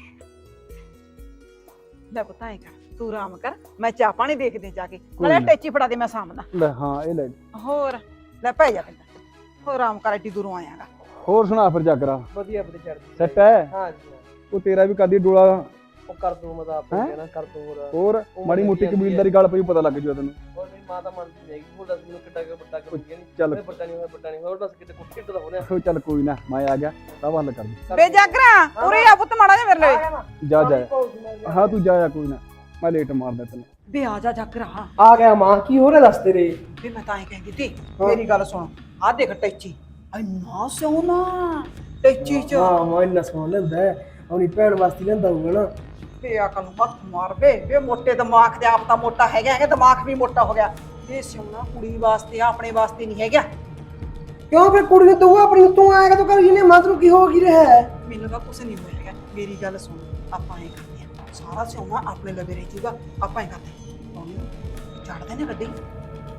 ਲੈ ਪੁੱਤ ਐ ਕਰ ਤੂੰ ਆਰਾਮ ਕਰ ਮੈਂ ਚਾਹ ਪਾਣੀ ਦੇਖਦੇ ਜਾ ਕੇ। ਕੋਈ ਨਾਲੇ ਨਾ। ਟੈਚੀ ਫੜਾ ਦੇ ਮੈਂ ਸਾਹਮਣਾ ਲੈ ਹਾਂ ਇਹ ਲੈ। ਹੋਰ ਲੈ ਪੈ ਜਾ ਪਿੰਡ ਹੋਰ ਆਰਾਮ ਕਰ ਏਡੀ ਦੂਰੋਂ ਆਇਆਗਾ। ਹੋਰ ਸੁਣਾ ਫਿਰ ਜਾਗਰਾ ਵਧੀਆ ਬੜੀ ਚੜਦੀ ਸੈੱਟ ਹੈ? ਹਾਂ ਜੀ ਉਹ ਤੇਰਾ ਵੀ ਕਦੀ ਡੋਲਾ ਉਹ ਕਰ ਦੂੰ ਮੈਂ ਤਾਂ ਆਪੇ ਹੈਂ? ਕਹਿਣਾ ਕਰ ਦੂੰ। ਹੋਰ ਹੋਰ ਉਹ ਮਾੜੀ ਮੋਟੀ ਕਬੀਲਦਾਰੀ ਗੱਲ ਪਈ ਪਤਾ ਲੱਗ ਜੂ ਤੈਨੂੰ। ਹੋਰ ਮੇਰੀ ਮਾਂ ਤਾਂ ਮੰਨਦੀ ਨਹੀਂ ਹੈਗੀ ਹੋਰ ਦੱਸ ਮੈਨੂੰ ਕਿੱਡਾ ਕਿ ਵੱਡਾ ਕਰੂਗੀ ਨਹੀਂ ਚੱਲ। ਮੈਂ ਵੱਡਾ ਨਹੀਂ ਹੋਇਆ ਵੱਡਾ ਨਹੀਂ ਹੋਰ ਦੱਸ ਕਿਤੇ ਕੁੱਟ ਕਿੱਟ ਦਾ ਹੋ ਰਿਹਾ ਉਹ ਚੱਲ ਕੋਈ ਨਾ ਮੈਂ ਆ ਗਿਆ ਸਭ ਹੱਲ ਕਰ ਦੂੰ ਬੇ ਜਾਗਰਾ ਉਰੇ ਆ ਪੁੱਤ ਮਾੜਾ ਜਿਹਾ ਮੇਰੇ ਲਈ। ਜਾ ਜਾ ਹਾਂ ਤੂੰ ਜਾ ਜਾ ਕੋਈ ਨਾ। ਮੈਂ ਲੇਟ ਮਾਰਦਾ ਤੈਨੂੰ। ਬੇ ਆ ਜਾ ਜਾਗਰਾ। ਆ ਗਿਆ ਮਾਂ ਕੀ ਹੋ ਰਿਹਾ ਦੱਸ ਤੇਰੇ? ਵੀ ਮੈਂ ਤਾਂ ਐ ਕਹਿੰਦੀ ਤੀ ਮੇਰੀ ਗੱਲ ਸੁਣ। ਆ ਦੇਖ ਟੈਚੀ ਇੰਨਾ ਸੋਹਣਾ। ਟੈਚੀ ਚ। ਹਾਂ ਮਾਂ ਇੰਨਾ ਸਮਾਨ ਲੈਂਦਾ ਆਪਣੀ ਭੈਣ ਵਾਸਤੇ ਲੈਂਦਾ ਹੋਊਗਾ ਨਾ। ਬੇ ਅਕਲ ਨੂੰ ਹੱਥ ਮਾਰ ਬੇ ਬੇ ਮੋਟੇ ਦਿਮਾਗ ਦੇ ਆਪ ਤਾਂ ਮੋਟਾ ਹੈਗਾ ਹੈਗਾ ਦਿਮਾਗ ਵੀ ਮੋਟਾ ਹੋ ਗਿਆ। ਇਹ ਸੋਹਣਾ ਕੁੜੀ ਵਾਸਤੇ ਆ, ਆਪਣੇ ਵਾਸਤੇ ਨਹੀਂ ਹੈਗਾ। ਕਿਉਂ ਫਿਰ ਕੁੜੀ ਨੂੰ ਤੂੰ ਆਪਣੀ ਤੂੰ ਆਏਗਾ ਤੂੰ ਕਰ ਇਹਨੇ ਮਾਂ ਤੈਨੂੰ ਕੀ ਹੋ ਕੀ ਰਿਹਾ ਹੈ? ਮੈਨੂੰ ਤਾਂ ਕੁਛ ਨਹੀਂ ਹੋਇਆ ਹੈਗਾ ਮੇਰੀ ਗੱਲ ਸੁਣ ਆਪਾਂ ਐ ਕਰਦੇ ਆ ਸਾਰਾ ਸਿਉਣਾ ਆਪਣੇ ਲਵੇ ਰਹਿ ਜੂਗਾ ਆਪਾਂ ਐ ਕਰਦੇ ਉਹਨੂੰ ਚੜਦੇ ਨੇ ਗੱਡੀ?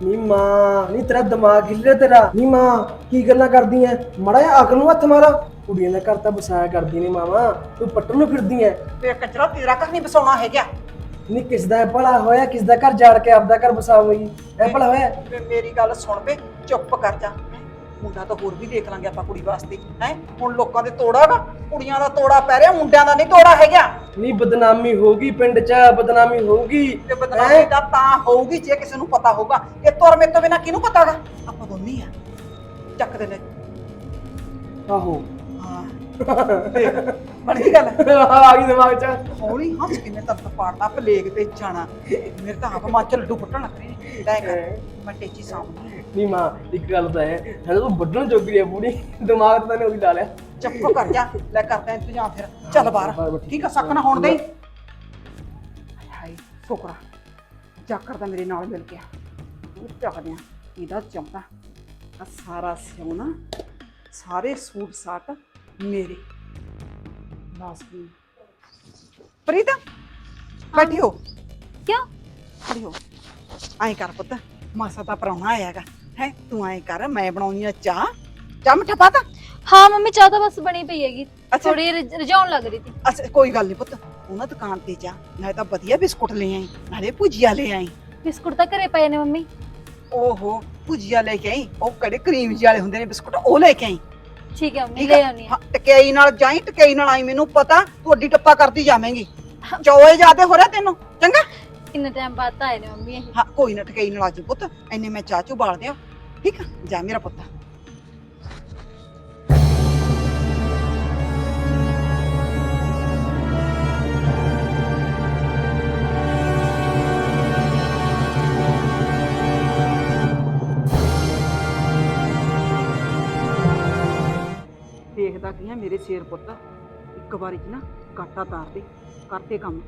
ਨੀ ਮਾਂ ਨੀ ਤੇਰਾ ਦਿਮਾਗ ਹਿੱਲੇ ਤੇਰਾ। ਨੀ ਮਾਂ ਕੀ ਗੱਲਾਂ ਕਰਦੀ ਐ? ਮੜਾ ਅਕਲ ਨੂੰ ਹੱਥ ਮਾਰਾ। ਕੁੜੀਆਂ ਦਾ ਘਰ ਤਾਂ ਬਸਾਇਆ ਕਰਦੀ ਨੇ ਮਾਵਾ ਤੂੰ ਪੱਟਣ ਨੂੰ ਫਿਰਦੀ ਐ? ਬੇ ਕੰਜਰਾ ਤੇਰਾ ਘਰ ਨਹੀਂ ਬਸਾਉਣਾ ਹੈਗਾ। ਨੀ ਕਿਸ ਦਾ ਭਲਾ ਹੋਇਆ ਕਿਸ ਦਾ ਘਰ ਜਾੜ ਕੇ ਆਪਦਾ ਘਰ ਬਸਾਵੇਗੀ ਐ ਭਲਾ ਹੋਇਆ? ਬੇ ਮੇਰੀ ਗੱਲ ਸੁਣ ਬੇ ਚੁੱਪ ਕਰ ਜਾ। ਹੈਂ। ਮੁੰਡਾ ਤਾਂ ਹੋਰ ਵੀ ਦੇਖ ਲਾਂਗੇ ਆਪਾਂ ਕੁੜੀ ਵਾਸਤੇ। ਹੈ? ਹੁਣ ਲੋਕਾਂ ਦੇ ਤੋੜਾ ਵਾ ਕੁੜੀਆਂ ਦਾ ਤੋੜਾ ਪੈ ਰਿਹਾ ਮੁੰਡਿਆਂ ਦਾ ਨਹੀਂ ਤੋੜਾ ਹੈਗਾ। ਨੀ ਬਦਨਾਮੀ ਹੋਗੀ ਪਿੰਡ 'ਚ ਬਦਨਾਮੀ ਹੋਗੀ ਤੇ ਬਦਨਾਮੀ ਦਾ ਤਾਂ ਹੋਊਗੀ ਜੇ ਕਿਸੇ ਨੂੰ ਪਤਾ ਹੋਊਗਾ। ਇਹ ਤੁਰ ਮੇਰੇ ਤੋਂ ਬਿਨਾ ਕਿਹਨੂੰ ਪਤਾਗਾ? ਆਪਾਂ ਦੋਨੀ ਆ। ਚੱਕ ਦੇ ਲੈ। ਆਹੋ। ਹਾਂ। ਬਣ ਗਈ ਗੱਲ? ਆ ਗਈ ਦਿਮਾਗ 'ਚ। ਹੌਲੀ ਹੱਸ ਕੇ ਮੈਂ ਤੱਤ ਪਾੜਨਾ ਪਲੇਗ ਤੇ ਜਾਣਾ। ਮੇਰੇ ਤਾਂ ਆਪ ਮਾਂ ਚ ਲੱਡੂ ਫੁੱਟਣ ਲੱਗ ਰਹੇ ਨੇ। ਲੈ ਕਰ ਮੈਂ ਟੇਚੀ ਸਾਹਮਣੇ ਨੀ ਮਾਂ ਇੱਕ ਗੱਲ ਤਾਂ ਹੈ ਹਲੇ ਤੂੰ ਵੱਢਣ ਜੋਗੀ ਐ ਪੂਰੀ। ਦਿਮਾਗ ਤਾਂ ਨੇ ਉਹਦੀ ਲਾ ਲਿਆ। ਚੁੱਪ ਕਰ ਜਾ ਲੈ ਕਰਦਾ ਇੰਤਜ਼ਾਮ ਫਿਰ। ਚੱਲ ਬਾਹਰ। ਠੀਕ ਆ ਸੱਕ ਨਾ ਹੋਣ ਦੇ ਹਾਏ ਸ਼ੁਕਰਾ ਜਾਕਰ ਦਾ ਮੇਰੇ ਨਾਲ ਮਿਲ ਗਿਆ। ਉਹ ਚੱਕਦੇ ਆ ਇਹਦਾ ਆ ਸਾਰਾ ਸਿਉਣਾ ਸਾਰੇ ਸੂਟ ਸਾਟ। ਮੇਰੇ। ਵੀ। ਪ੍ਰੀਤਾ ਬੈਠੀ ਹੋ। ਕਿਉਂ? ਖੜੀ ਹੋ। ਐਂ ਕਰ ਪੁੱਤ ਮਾਸਾ ਤਾਂ ਪਰਾਉਣਾ ਆਇਆਗਾ ਹੈ ਤੂੰ ਐਂ ਕਰ ਮੈਂ ਬਣਾਉਣੀ ਆ ਚਾਹ। ਚਾਹ ਮਿੱਠਾ ਪਾਤਾ ਹਾਂ ਮੰਮੀ ਚਾਹ ਤਾਂ ਬਸ ਬਣੀ ਪਈ ਹੈਗੀ। ਅੱਛਾ। ਥੋੜੀ ਰਜਾਉਣ ਲੱਗ ਰਹੀ ਸੀ। ਅੱਛਾ ਕੋਈ ਗੱਲ ਨਹੀਂ ਪੁੱਤ ਉਹਨਾਂ ਦੁਕਾਨ ਤੇ ਜਾ। ਨਾਲੇ ਤਾਂ ਵਧੀਆ ਬਿਸਕੁਟ ਲੈ ਆਈ ਨਾਲੇ ਭੁਜੀਆ ਲੈ ਆਈ। ਬਿਸਕੁਟ ਤਾਂ ਘਰੇ ਪਏ ਨੇ ਮੰਮੀ। ਓਹੋ ਭੁਜੀਆ ਲੈ ਕੇ ਆਈ ਉਹ ਕਿਹੜੇ ਕਰੀਮ ਜਿਹੇ ਵਾਲੇ ਹੁੰਦੇ ਨੇ ਬਿਸਕੁਟ ਉਹ ਲੈ ਕੇ ਆਈ। ਠੀਕ ਹੈ ਮੰਮੀ ਠੀਕ ਲੈ ਆਉਣੀ ਹਾਂ। ਟਕਈ ਨਾਲ ਜਾਈ ਟਕਈ ਨਾਲ ਆਈ ਮੈਨੂੰ ਪਤਾ ਤੂੰ ਅੱਡੀ ਟੱਪਾ ਕਰਦੀ ਜਾਵੇਂਗੀ। ਚੋਏ ਜਾਦੇ ਹੋ ਰਿਹਾ ਤੈਨੂੰ ਚੰਗਾ? ਕਿੰਨੇ ਟਾਈਮ ਬਾਅਦ ਤਾਂ ਆਏ ਨੇ ਮੰਮੀ ਇਹ। ਹਾਂ ਕੋਈ ਨਾ ਟਕਈ ਨਾਲ ਆਜੂ ਪੁੱਤ ਐਨੇ ਮੈਂ ਚਾਹ ਚੂ ਬਾਲ ਦਿਆਂ। ਠੀਕ ਆ ਜਾ ਮੇਰਾ ਪੁੱਤ। ਦੇਖਦਾ ਕੀ ਹੈ ਮੇਰੇ ਸ਼ੇਰ ਪੁੱਤ? ਇੱਕ ਵਾਰੀ ਚ ਨਾ ਕਾਟਾ ਤਾਰ ਦੇ ਕਰਤੇ ਕੰਮ।